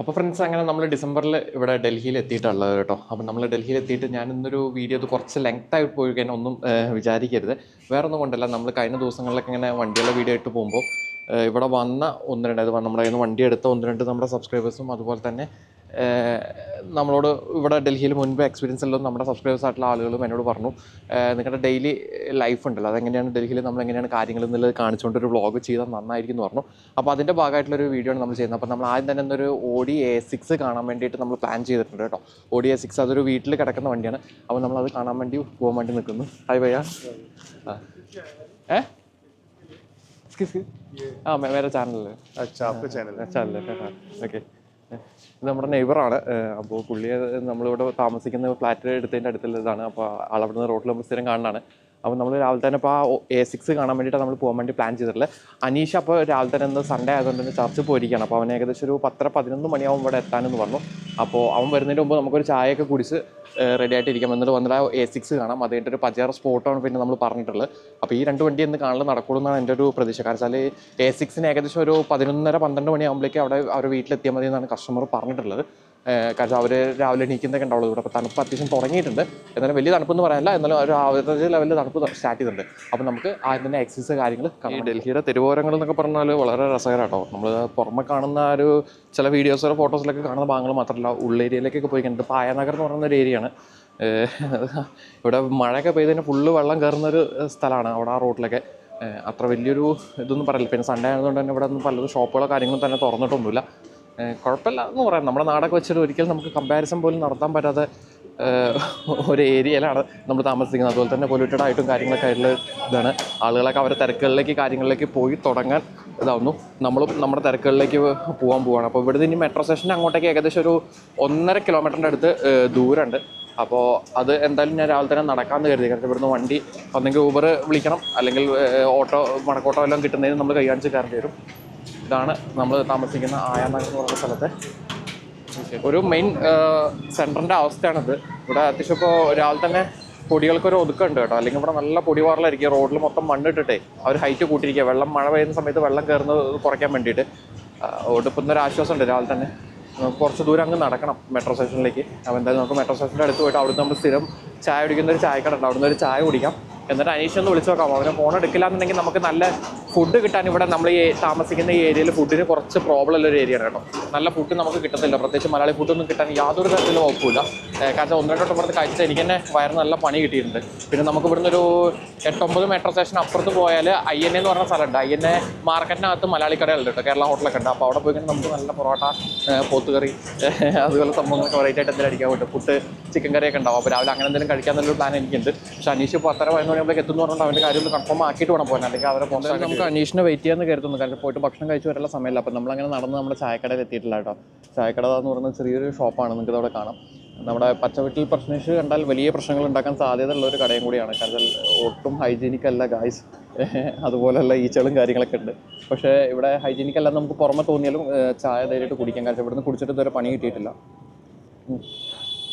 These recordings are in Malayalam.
അപ്പോൾ ഫ്രണ്ട്സ് അങ്ങനെ നമ്മൾ ഡിസംബറിൽ ഇവിടെ ഡൽഹിയിൽ എത്തിയിട്ടുള്ളത് കേട്ടോ. അപ്പോൾ നമ്മൾ ഡൽഹിയിൽ എത്തിയിട്ട് ഞാൻ ഇന്നൊരു വീഡിയോ ഇത് കുറച്ച് ലെങ്ത് ആയി പോയി കഴിഞ്ഞാൽ ഒന്നും വിചാരിക്കരുത്. വേറെ ഒന്നും കൊണ്ടല്ല നമ്മൾ കഴിഞ്ഞ ദിവസങ്ങളിലൊക്കെ ഇങ്ങനെ വണ്ടിയുള്ള വീഡിയോ ഇട്ട് പോകുമ്പോൾ ഇവിടെ വന്ന ഒന്ന് രണ്ട് അത് നമ്മുടെ കയ്യിൽ നിന്ന് വണ്ടി എടുത്ത ഒന്ന് രണ്ട് നമ്മുടെ സബ്സ്ക്രൈബേഴ്സും അതുപോലെ തന്നെ നമ്മളോട് ഇവിടെ ഡൽഹിയിൽ മുൻപ് എക്സ്പീരിയൻസ് ഉള്ളതും നമ്മുടെ സബ്സ്ക്രൈബേഴ്സ് ആയിട്ടുള്ള ആളുകളും എന്നോട് പറഞ്ഞു ഏഹ്, നിങ്ങളുടെ ഡെയിലി ലൈഫ് ഉണ്ടല്ലോ അതെങ്ങനെയാണ് ഡൽഹിയിൽ നമ്മൾ എങ്ങനെയാണ് കാര്യങ്ങൾ എന്നുള്ളത് കാണിച്ചുകൊണ്ട് ഒരു വ്ളോഗ് ചെയ്താൽ നന്നായിരിക്കും എന്ന് പറഞ്ഞു അപ്പോൾ അതിൻ്റെ ഭാഗമായിട്ടുള്ളൊരു വീഡിയോ ആണ് നമ്മൾ ചെയ്യുന്നത് അപ്പോൾ നമ്മൾ ആദ്യം തന്നെ ഒരു ഓഡി എ സിക്സ് കാണാൻ വേണ്ടിയിട്ട് നമ്മൾ പ്ലാൻ ചെയ്തിട്ടുണ്ട് കേട്ടോ ഓഡി എ സിക്സ് അതൊരു വീട്ടിൽ കിടക്കുന്ന വണ്ടിയാണ് അപ്പോൾ നമ്മൾ അത് കാണാൻ വേണ്ടി പോകാൻ വേണ്ടി നിൽക്കുന്നു ഹായ് ഭയ്യ ആ ഏ എക്സ്ക്യൂസ് ആ മേ- മേരെ ചാനൽ अच्छा आपका चैनल है ചാനൽ ഓക്കെ ഇത് നമ്മുടെ നെയ്ബറാണ് അപ്പോൾ പുള്ളിയെ നമ്മളിവിടെ താമസിക്കുന്ന ഫ്ലാറ്റ് എടുത്തതിന്റെ അടുത്തുള്ളതാണ്. അപ്പോൾ ആളവിടുന്ന് റോട്ടിൽ നമ്മൾ സ്ഥിരം കാണുന്നതാണ്. അപ്പോൾ നമ്മൾ രാവിലെ തന്നെ ഇപ്പോൾ ആ എ സിക്സ് കാണാൻ വേണ്ടിയിട്ട് നമ്മൾ പോകാൻ വേണ്ടി പ്ലാൻ ചെയ്തിട്ടുള്ളത്. അനീഷ് അപ്പോൾ രാവിലെ തന്നെ ഇന്ന് സൺഡേ ആയതുകൊണ്ട് തന്നെ ചർച്ച് പോയിരിക്കുകയാണ്. അപ്പോൾ അവൻ ഏകദേശം ഒരു പത്തര പതിനൊന്ന് മണിയാവും ഇവിടെ എത്താനെന്ന് പറഞ്ഞു. അപ്പോൾ അവൻ വരുന്നതിന് മുമ്പ് നമുക്കൊരു ചായയൊക്കെ കുടിച്ച് റെഡി ആയിട്ടിരിക്കാം. എന്നിട്ട് വന്നിട്ട് ആ എ സിക്സ് കാണാം. അത് കഴിഞ്ഞിട്ട് ഒരു പജാറ സ്പോട്ടാണ് പിന്നെ നമ്മൾ പറഞ്ഞിട്ടുള്ളത്. അപ്പോൾ ഈ രണ്ട് വണ്ടി എന്ന് കാണൽ നടക്കുള്ളൂ എന്നാണ് എന്റെ ഒരു പ്രതീക്ഷ. കാരണം വെച്ചാൽ എ സിക്സിന് ഏകദേശം ഒരു പതിനൊന്നര പന്ത്രണ്ട് മണിയാകുമ്പോഴേക്കും അവിടെ അവർ വീട്ടിലെത്തിയാൽ മതി എന്നാണ് കസ്റ്റമർ പറഞ്ഞിട്ടുള്ളത്. കാരണം അവർ രാവിലെ എണീക്കുന്നൊക്കെ ഉണ്ടാവുള്ളൂ ഇവിടെ അപ്പോൾ തണുപ്പ് അത്യാവശ്യം തുടങ്ങിയിട്ടുണ്ട്. എന്നാലും വലിയ തണുപ്പെന്ന് പറയാനില്ല. എന്നാലും ഒരു ആവറേജ് ലെവലിൽ തണുപ്പ് സ്റ്റാർട്ട് ചെയ്തിട്ടുണ്ട്. അപ്പോൾ നമുക്ക് ആദ്യം തന്നെ എക്സസൈസ് കാര്യങ്ങൾ ഈ ഡൽഹിയുടെ തെരുവോരങ്ങൾ എന്നൊക്കെ പറഞ്ഞാൽ വളരെ രസകരമാട്ടോ നമ്മൾ പുറമെ കാണുന്ന ഒരു ചില വീഡിയോസിലോ ഫോട്ടോസിലൊക്കെ കാണുന്ന ഭാഗങ്ങൾ മാത്രമല്ല ഉള്ളേരിയയിലേക്കൊക്കെ പോയി കണ്ടിട്ട് പായനഗർ എന്ന് പറയുന്ന ഒരു ഏരിയയാണ് ഇവിടെ മഴയൊക്കെ പെയ്തതിന് ഫുള്ള് വെള്ളം കയറുന്ന ഒരു സ്ഥലമാണ് അവിടെ ആ റോഡിലൊക്കെ ഏഹ് അത്ര വലിയൊരു ഇതൊന്നും പറയില്ല. പിന്നെ സൺഡേ ആയതുകൊണ്ട് തന്നെ ഇവിടെ ഒന്നും പലതും ഷോപ്പുകളോ കാര്യങ്ങളും തന്നെ തുറന്നിട്ടൊന്നുമില്ല. കുഴപ്പമില്ല എന്ന് പറയാം. നമ്മുടെ നാടൊക്കെ വെച്ചിട്ട് ഒരിക്കലും നമുക്ക് കമ്പാരിസൺ പോലും നടത്താൻ പറ്റാത്ത ഒരു ഏരിയയിലാണ് നമ്മൾ താമസിക്കുന്നത്. അതുപോലെ തന്നെ പൊല്യൂട്ടഡ് ആയിട്ടും കാര്യങ്ങളൊക്കെ ആയിട്ടുള്ള ഇതാണ്. ആളുകളൊക്കെ അവരുടെ തിരക്കുകളിലേക്ക് കാര്യങ്ങളിലേക്ക് പോയി തുടങ്ങാൻ ഇതാവുന്നു. നമ്മളും നമ്മുടെ തിരക്കുകളിലേക്ക് പോകാൻ പോവാണ്. അപ്പോൾ ഇവിടുന്ന് ഇനി മെട്രോ സ്റ്റേഷൻ അങ്ങോട്ടേക്ക് ഏകദേശം ഒരു ഒന്നര കിലോമീറ്ററിന്റെ അടുത്ത് ദൂരമുണ്ട്. അപ്പോൾ അത് എന്തായാലും ഞാൻ രാവിലെ തന്നെ നടക്കാമെന്ന് കരുതി. കാരണം ഇവിടുന്ന് വണ്ടി ഒന്നെങ്കിൽ ഊബർ വിളിക്കണം. അല്ലെങ്കിൽ ഓട്ടോ മണക്കോട്ടോ എല്ലാം കിട്ടുന്നതിന് നമ്മൾ കൈകാണിച്ച് കയറേണ്ടി വരും. ഇതാണ് നമ്മൾ താമസിക്കുന്ന ആയാനഗർ എന്ന് പറയുന്ന സ്ഥലത്തെ. ഒരു മെയിൻ സെന്ററിന്റെ അവസ്ഥയാണിത്. ഇവിടെ അത്യാവശ്യം ഇപ്പോൾ രാവിലെ തന്നെ പൊടികൾക്കൊരു ഒതുക്കുണ്ട് കേട്ടോ. അല്ലെങ്കിൽ ഇവിടെ നല്ല പൊടി വാറലായിരിക്കും. റോഡിൽ മൊത്തം മണ്ണിട്ടിട്ടേ അവർ ഹൈറ്റ് കൂട്ടിയിരിക്കുക. വെള്ളം മഴ പെയ്യുന്ന സമയത്ത് വെള്ളം കയറുന്നത് കുറയ്ക്കാൻ വേണ്ടിയിട്ട്. ഒടുപ്പുന്ന ഒരു ആശ്വാസമുണ്ട് രാവിലെ തന്നെ. കുറച്ച് ദൂരം അങ്ങ് നടക്കണം മെട്രോ സ്റ്റേഷനിലേക്ക് അപ്പോൾ എന്തായാലും നമുക്ക് മെട്രോ സ്റ്റേഷന്റെ അടുത്ത് പോയിട്ട് അവിടുന്ന് നമ്മൾ സ്ഥിരം ചായ കുടിക്കുന്ന ഒരു ചായക്കട ഉണ്ട്. അവിടുന്ന് ഒരു ചായ കുടിക്കാം. എന്നിട്ട് അനീഷ് ഒന്ന് വിളിച്ചു നോക്കാം. അവനെ ഫോൺ എടുക്കില്ല എന്നുണ്ടെങ്കിൽ നമുക്ക് നല്ല ഫുഡ് കിട്ടാൻ ഇവിടെ നമ്മൾ ഈ താമസിക്കുന്ന ഏരിയയിൽ ഫുഡിന് കുറച്ച് പ്രോബ്ലം ഉള്ള ഒരു ഏരിയ ആണ് കേട്ടോ. നല്ല ഫുഡ് നമുക്ക് കിട്ടത്തില്ല. പ്രത്യേകിച്ച് മലയാളി ഫുഡൊന്നും കിട്ടാൻ യാതൊരു തരത്തിലും വകുപ്പില്ല കാരണം ഒന്നര രണ്ടോട്ടം പുറത്ത് കഴിച്ചാൽ എനിക്ക് തന്നെ വയറ് നല്ല പണി കിട്ടിയിട്ടുണ്ട്. പിന്നെ നമുക്ക് ഇവിടുന്ന് ഒരു എട്ടൊമ്പത് മെട്രോ സ്റ്റേഷൻ അപ്പുറത്ത് പോയാൽ ഐ എൻ എന്ന് പറഞ്ഞ സ്ഥലമുണ്ട്. ഐ എൻ എ മാർക്കറ്റിനകത്ത് മലയാളി കടകളുണ്ട് കേട്ടോ കേരള ഹോട്ടലൊക്കെ ഉണ്ട്. അപ്പോൾ അവിടെ പോയി കഴിഞ്ഞാൽ നമുക്ക് നല്ല പൊറോട്ട പോത്തുകറി അതുപോലെ സംഭവങ്ങളൊക്കെ വെറൈറ്റി ആയിട്ട് എന്തെങ്കിലും അടിക്കാൻ പറ്റും. പുട്ട് ചിക്കൻ കറിയൊക്കെ ഉണ്ടാവും. അപ്പോൾ രാവിലെ അങ്ങനെ എന്തെങ്കിലും കഴിക്കാൻ നല്ലൊരു പ്ലാൻ എനിക്കുണ്ട്. പക്ഷേ അനീഷ് ഇപ്പോൾ പത്തര പതിനൊന്ന് മണിയാകുമ്പോൾ എത്തുന്നു പറഞ്ഞാൽ അവന്റെ കാര്യം ഒന്ന് കൺഫേം ആക്കിയിട്ട് വേണം പോകാൻ. അല്ലെങ്കിൽ അവരെ പോകുന്നത് നമുക്ക് അനീഷിനെ വെയിറ്റ് ചെയ്യാന്ന് കരുതുന്നു. കാരണം പോയിട്ട് ഭക്ഷണം കഴിച്ച് വരാനുള്ള സമയമില്ല. അപ്പോൾ നമ്മളങ്ങനെ നടന്ന് നമ്മുടെ ചായക്കടയിൽ എത്തിയിട്ടില്ല കേട്ടോ. ചായക്കട എന്ന് പറയുന്നത് ചെറിയൊരു ഷോപ്പാണ് നിങ്ങൾക്ക് അവിടെ കാണാം. നമ്മുടെ പച്ചവെട്ടിൽ പ്രശ്നിച്ച് കണ്ടാൽ വലിയ പ്രശ്നങ്ങൾ ഉണ്ടാക്കാൻ സാധ്യതയുള്ള ഒരു കടയും കൂടിയാണ്. കാരണം ഒട്ടും ഹൈജീനിക് അല്ല ഗായ്സ് അതുപോലെയുള്ള ഈച്ചകളും കാര്യങ്ങളൊക്കെ ഉണ്ട്. പക്ഷേ ഇവിടെ ഹൈജീനിക് അല്ല നമുക്ക് പുറമെ തോന്നിയാലും ചായ ധൈര്യമായിട്ട് കുടിക്കാൻ കാരണം ഇവിടുന്ന് കുടിച്ചിട്ട് ഇതുവരെ പണി കിട്ടിയിട്ടില്ല.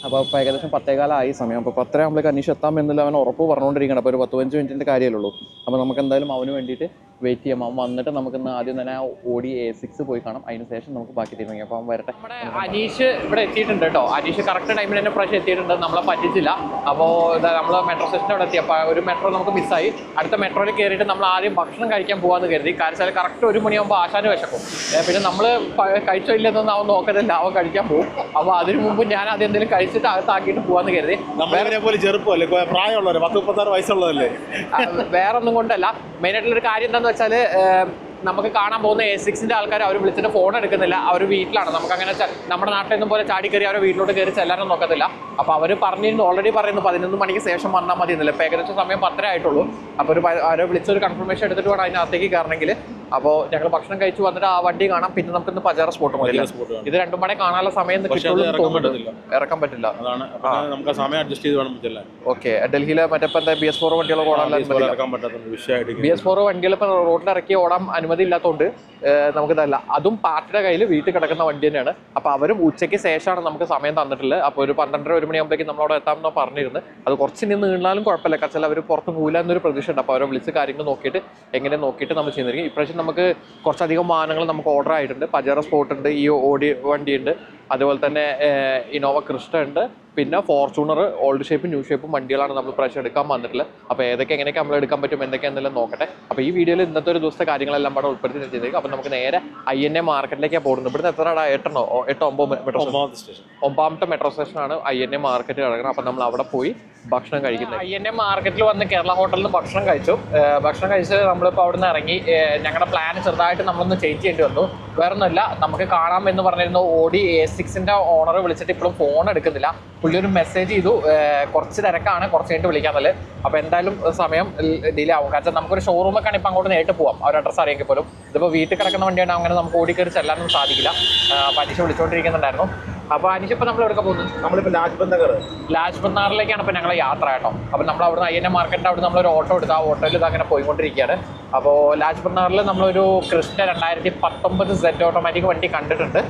അപ്പോൾ ഇപ്പോൾ ഏകദേശം പത്തേകാലമായി സമയം. അപ്പോൾ പത്തര ആകുമ്പോഴേക്ക് അനീഷ് എത്താം എന്നുള്ള അവൻ ഉറപ്പ് പറഞ്ഞുകൊണ്ടിരിക്കണം അപ്പോൾ ഒരു പത്ത് പതിനഞ്ച് മിനിറ്റിന്റെ ഉള്ളൂ. അപ്പോൾ നമുക്ക് എന്തായാലും അവന് വേണ്ടിയിട്ട് വെയിറ്റ് ചെയ്യാം. അവൻ വന്നിട്ട് നമുക്ക് ഇന്ന് ആദ്യം തന്നെ ഓടി എ സിക്സ് പോയി കാണാം. അതിന് ശേഷം നമുക്ക് ബാക്കി തീരുമാനിക്കാം. അപ്പോൾ അവൻ വരട്ടെ. നമ്മുടെ അനീഷ് ഇവിടെ എത്തിയിട്ടുണ്ട് കേട്ടോ. അനീഷ് കറക്റ്റ് ടൈമിൽ തന്നെ പ്രാവശ്യം എത്തിയിട്ടുണ്ട്. നമ്മളെ പറ്റിച്ചില്ല. അപ്പോൾ ഇതാ നമ്മൾ മെട്രോ സ്റ്റേഷന്റെ അവിടെ എത്തി. അപ്പോൾ ഒരു മെട്രോ നമുക്ക് മിസ്സായി അടുത്ത മെട്രോയിൽ കയറിയിട്ട് നമ്മൾ ആദ്യം ഭക്ഷണം കഴിക്കാൻ പോകാമെന്ന് കരുതി. കാരണം വെച്ചാൽ കറക്റ്റ് ഒരു മണിയാകുമ്പോൾ ആശാന് വിശക്കും. പിന്നെ നമ്മൾ കഴിച്ചോ ഇല്ലെന്നൊന്നും അവൻ നോക്കത്തില്ല. അവൻ കഴിക്കാൻ പോകും അപ്പോൾ അതിനു മുമ്പ് ഞാൻ അത് എന്തെങ്കിലും കഴിച്ചിട്ട് അകത്താക്കിയിട്ട് പോകാമെന്ന് കരുതി. നമ്മളിവരെ പോലെ ചെറുപ്പമല്ലേ? പ്രായമുള്ളവരെ. പത്ത് മുപ്പത്താറ് വയസ്സുള്ളതല്ലേ? വേറെ ഒന്നും കൊണ്ടല്ല. ഒരു കാര്യം എന്താണെന്ന് വെച്ചാൽ നമുക്ക് കാണാൻ പോകുന്ന എ സിക്സിന്റെ ആൾക്കാർ അവർ വിളിച്ചിട്ട് ഫോൺ എടുക്കുന്നില്ല. അവർ വീട്ടിലാണ്. നമുക്ക് അങ്ങനെ നമ്മുടെ നാട്ടിൽ നിന്നും പോലെ ചാടി കയറി അവരെ വീട്ടിലോട്ട് കയറി ചെല്ലാനും നോക്കത്തില്ല. അപ്പോൾ അവർ പറഞ്ഞിരുന്നു ഓൾറെഡി പറയുന്നു പതിനൊന്ന് മണിക്ക് ശേഷം വന്നാൽ മതി എന്നില്ല. ഇപ്പോൾ ഏകദേശം സമയം പത്തര ആയിട്ടുള്ളൂ. അപ്പോൾ ഒരു അവരെ വിളിച്ചൊരു കൺഫർമേഷൻ എടുത്തിട്ട് വേണം അതിനകത്തേക്ക് കയറണമെങ്കിൽ അപ്പോൾ ഞങ്ങൾ ഭക്ഷണം കഴിച്ചു വന്നിട്ട് ആ വണ്ടി കാണാം. പിന്നെ നമുക്ക് ഇന്ന് പജാറ സ്പോട്ട് മതി ഇത് രണ്ടും മണി കാണാനുള്ള സമയം ഇറക്കാൻ പറ്റില്ല. നമുക്ക് സമയം അഡ്ജസ്റ്റ് ചെയ്ത് വേണം ചെല്ലാൻ. ഓക്കെ. ഡൽഹിയിലെ മറ്റേ ബി എസ് ഫോർ വണ്ടികൾ ഓടാൻ ബി എസ് ഫോർ വണ്ടികൾ ഇപ്പം റോഡിൽ ഇറക്കി ഓടാൻ അനുമതി ഇല്ലാത്തതുകൊണ്ട് നമുക്ക് ഇതല്ല അതും പാർട്ടിയുടെ കയ്യിൽ വീട്ടിൽ കിടക്കുന്ന വണ്ടി തന്നെയാണ്. അപ്പോൾ അവരും ഉച്ചയ്ക്ക് ശേഷമാണ് നമുക്ക് സമയം തന്നിട്ടുള്ളത്. അപ്പോൾ ഒരു പന്ത്രണ്ടര ഒരു മണിയാകുമ്പോഴേക്കും നമ്മളവിടെ എത്താമെന്നോ പറഞ്ഞിരുന്നു അത് കുറച്ച് ഇനി നീളാലും കുഴപ്പമില്ല. കച്ചാൽ അവർ പുറത്ത് പോകില്ല എന്നൊരു പ്രതീക്ഷ ഉണ്ട്. അപ്പോൾ അവരെ വിളിച്ച് കാര്യങ്ങൾ നോക്കിയിട്ട് എങ്ങനെ നോക്കിയിട്ട് നമ്മൾ ചെയ്യുന്നിരിക്കും ഇപ്രാവശ്യം നമുക്ക് കുറച്ചധികം വാഹനങ്ങൾ നമുക്ക് ഓർഡർ ആയിട്ടുണ്ട്. പജറ സ്പോട്ട് ഉണ്ട് ഈ ഓടി വണ്ടി ഉണ്ട് അതുപോലെ തന്നെ ഇന്നോവ ക്രിസ്റ്റ ഉണ്ട്. പിന്നെ ഫോർച്യൂണർ ഓൾഡ് ഷേപ്പും ന്യൂ ഷേപ്പും വണ്ടികളാണ് നമ്മൾ പ്രാവശ്യം എടുക്കാൻ വന്നിട്ടുള്ളത്. അപ്പോൾ ഏതൊക്കെ എങ്ങനെയൊക്കെ നമ്മൾ എടുക്കാൻ പറ്റും എന്തൊക്കെയാണെന്നെല്ലാം നോക്കട്ടെ. അപ്പോൾ ഈ വീഡിയോയിൽ ഇന്നത്തെ ഒരു ദിവസത്തെ കാര്യങ്ങളെല്ലാം അവിടെ ഉൾപ്പെടുത്തി ചെയ്തേക്കും. അപ്പോൾ നമുക്ക് നേരെ ഐ എൻ എ മാർക്കറ്റിലേക്കാണ് പോകുന്നത്. ഇവിടുന്ന് എത്ര എട്ടെണ്ണോ? ഓ, എട്ടോ ഒമ്പത് മെട്രോ ഒമ്പാമത്തെ മെട്രോ സ്റ്റേഷനാണ് ഐ എൻ എ മാർക്കറ്റ് കിടക്കുന്നത് അപ്പോൾ നമ്മൾ അവിടെ പോയി ഭക്ഷണം കഴിക്കുന്നത്. എ മാർക്കറ്റിൽ വന്ന് കേരള ഹോട്ടലിൽ നിന്ന് ഭക്ഷണം കഴിച്ചു. ഭക്ഷണം കഴിച്ച് നമ്മളിപ്പോൾ അവിടെ നിന്ന് ഇറങ്ങി ഞങ്ങളുടെ പ്ലാൻ ചെറുതായിട്ട് നമ്മളൊന്ന് ചേഞ്ച് ചെയ്യേണ്ടി വന്നു. വേറെ ഒന്നുമില്ല നമുക്ക് കാണാം എന്ന് പറഞ്ഞിരുന്നു ഓടി എ സിക്സിന്റെ ഓണർ വിളിച്ചിട്ട് ഇപ്പോഴും ഫോൺ എടുക്കുന്നില്ല. പുള്ളി ഒരു മെസ്സേജ് ചെയ്തു. കുറച്ച് തിരക്കാണ് കുറച്ച് കഴിഞ്ഞിട്ട് വിളിക്കാന്നല്ലേ അപ്പോൾ എന്തായാലും സമയം ഡിലേ ആവും. കാരണം നമുക്കൊരു ഷോറൂമൊക്കെ ആണ് ഇപ്പം അങ്ങോട്ട് നേരിട്ട് പോവാം. അവർ അഡ്രസ്സ് അറിയെങ്കിൽ പോലും. ഇതിപ്പോൾ വീട്ടിൽ കിടക്കുന്ന വണ്ടിയാണ് അങ്ങനെ നമുക്ക് ഓടിക്കയറി ചെല്ലാനൊന്നും സാധിക്കില്ല. പരീക്ഷ വിളിച്ചുകൊണ്ടിരിക്കുന്നുണ്ടായിരുന്നു അപ്പോൾ അനീഷ് നമ്മൾ എവിടെ പോകുന്നത്? നമ്മളിപ്പോ ലാജ്പത് നഗർ ലാജ്പത് നഗറിലേക്കാണ് ഇപ്പോൾ ഞങ്ങളെ യാത്ര കേട്ടോ. അപ്പോൾ നമ്മൾ അവിടെ നിന്ന് എ മാർക്കറ്റിന്റെ അവിടെ നമ്മളൊരു ഓട്ടോ എടുത്ത് ആ ഓട്ടോയിൽ അങ്ങനെ പോയിക്കൊണ്ടിരിക്കുകയാണ്. അപ്പോൾ ലാജ്പത് നഗറിൽ നമ്മളൊരു ക്രിസ്റ്റ രണ്ടായിരത്തി പത്തൊമ്പത് സെറ്റ് ഓട്ടോമാറ്റിക് വണ്ടി കണ്ടിട്ടുണ്ട്.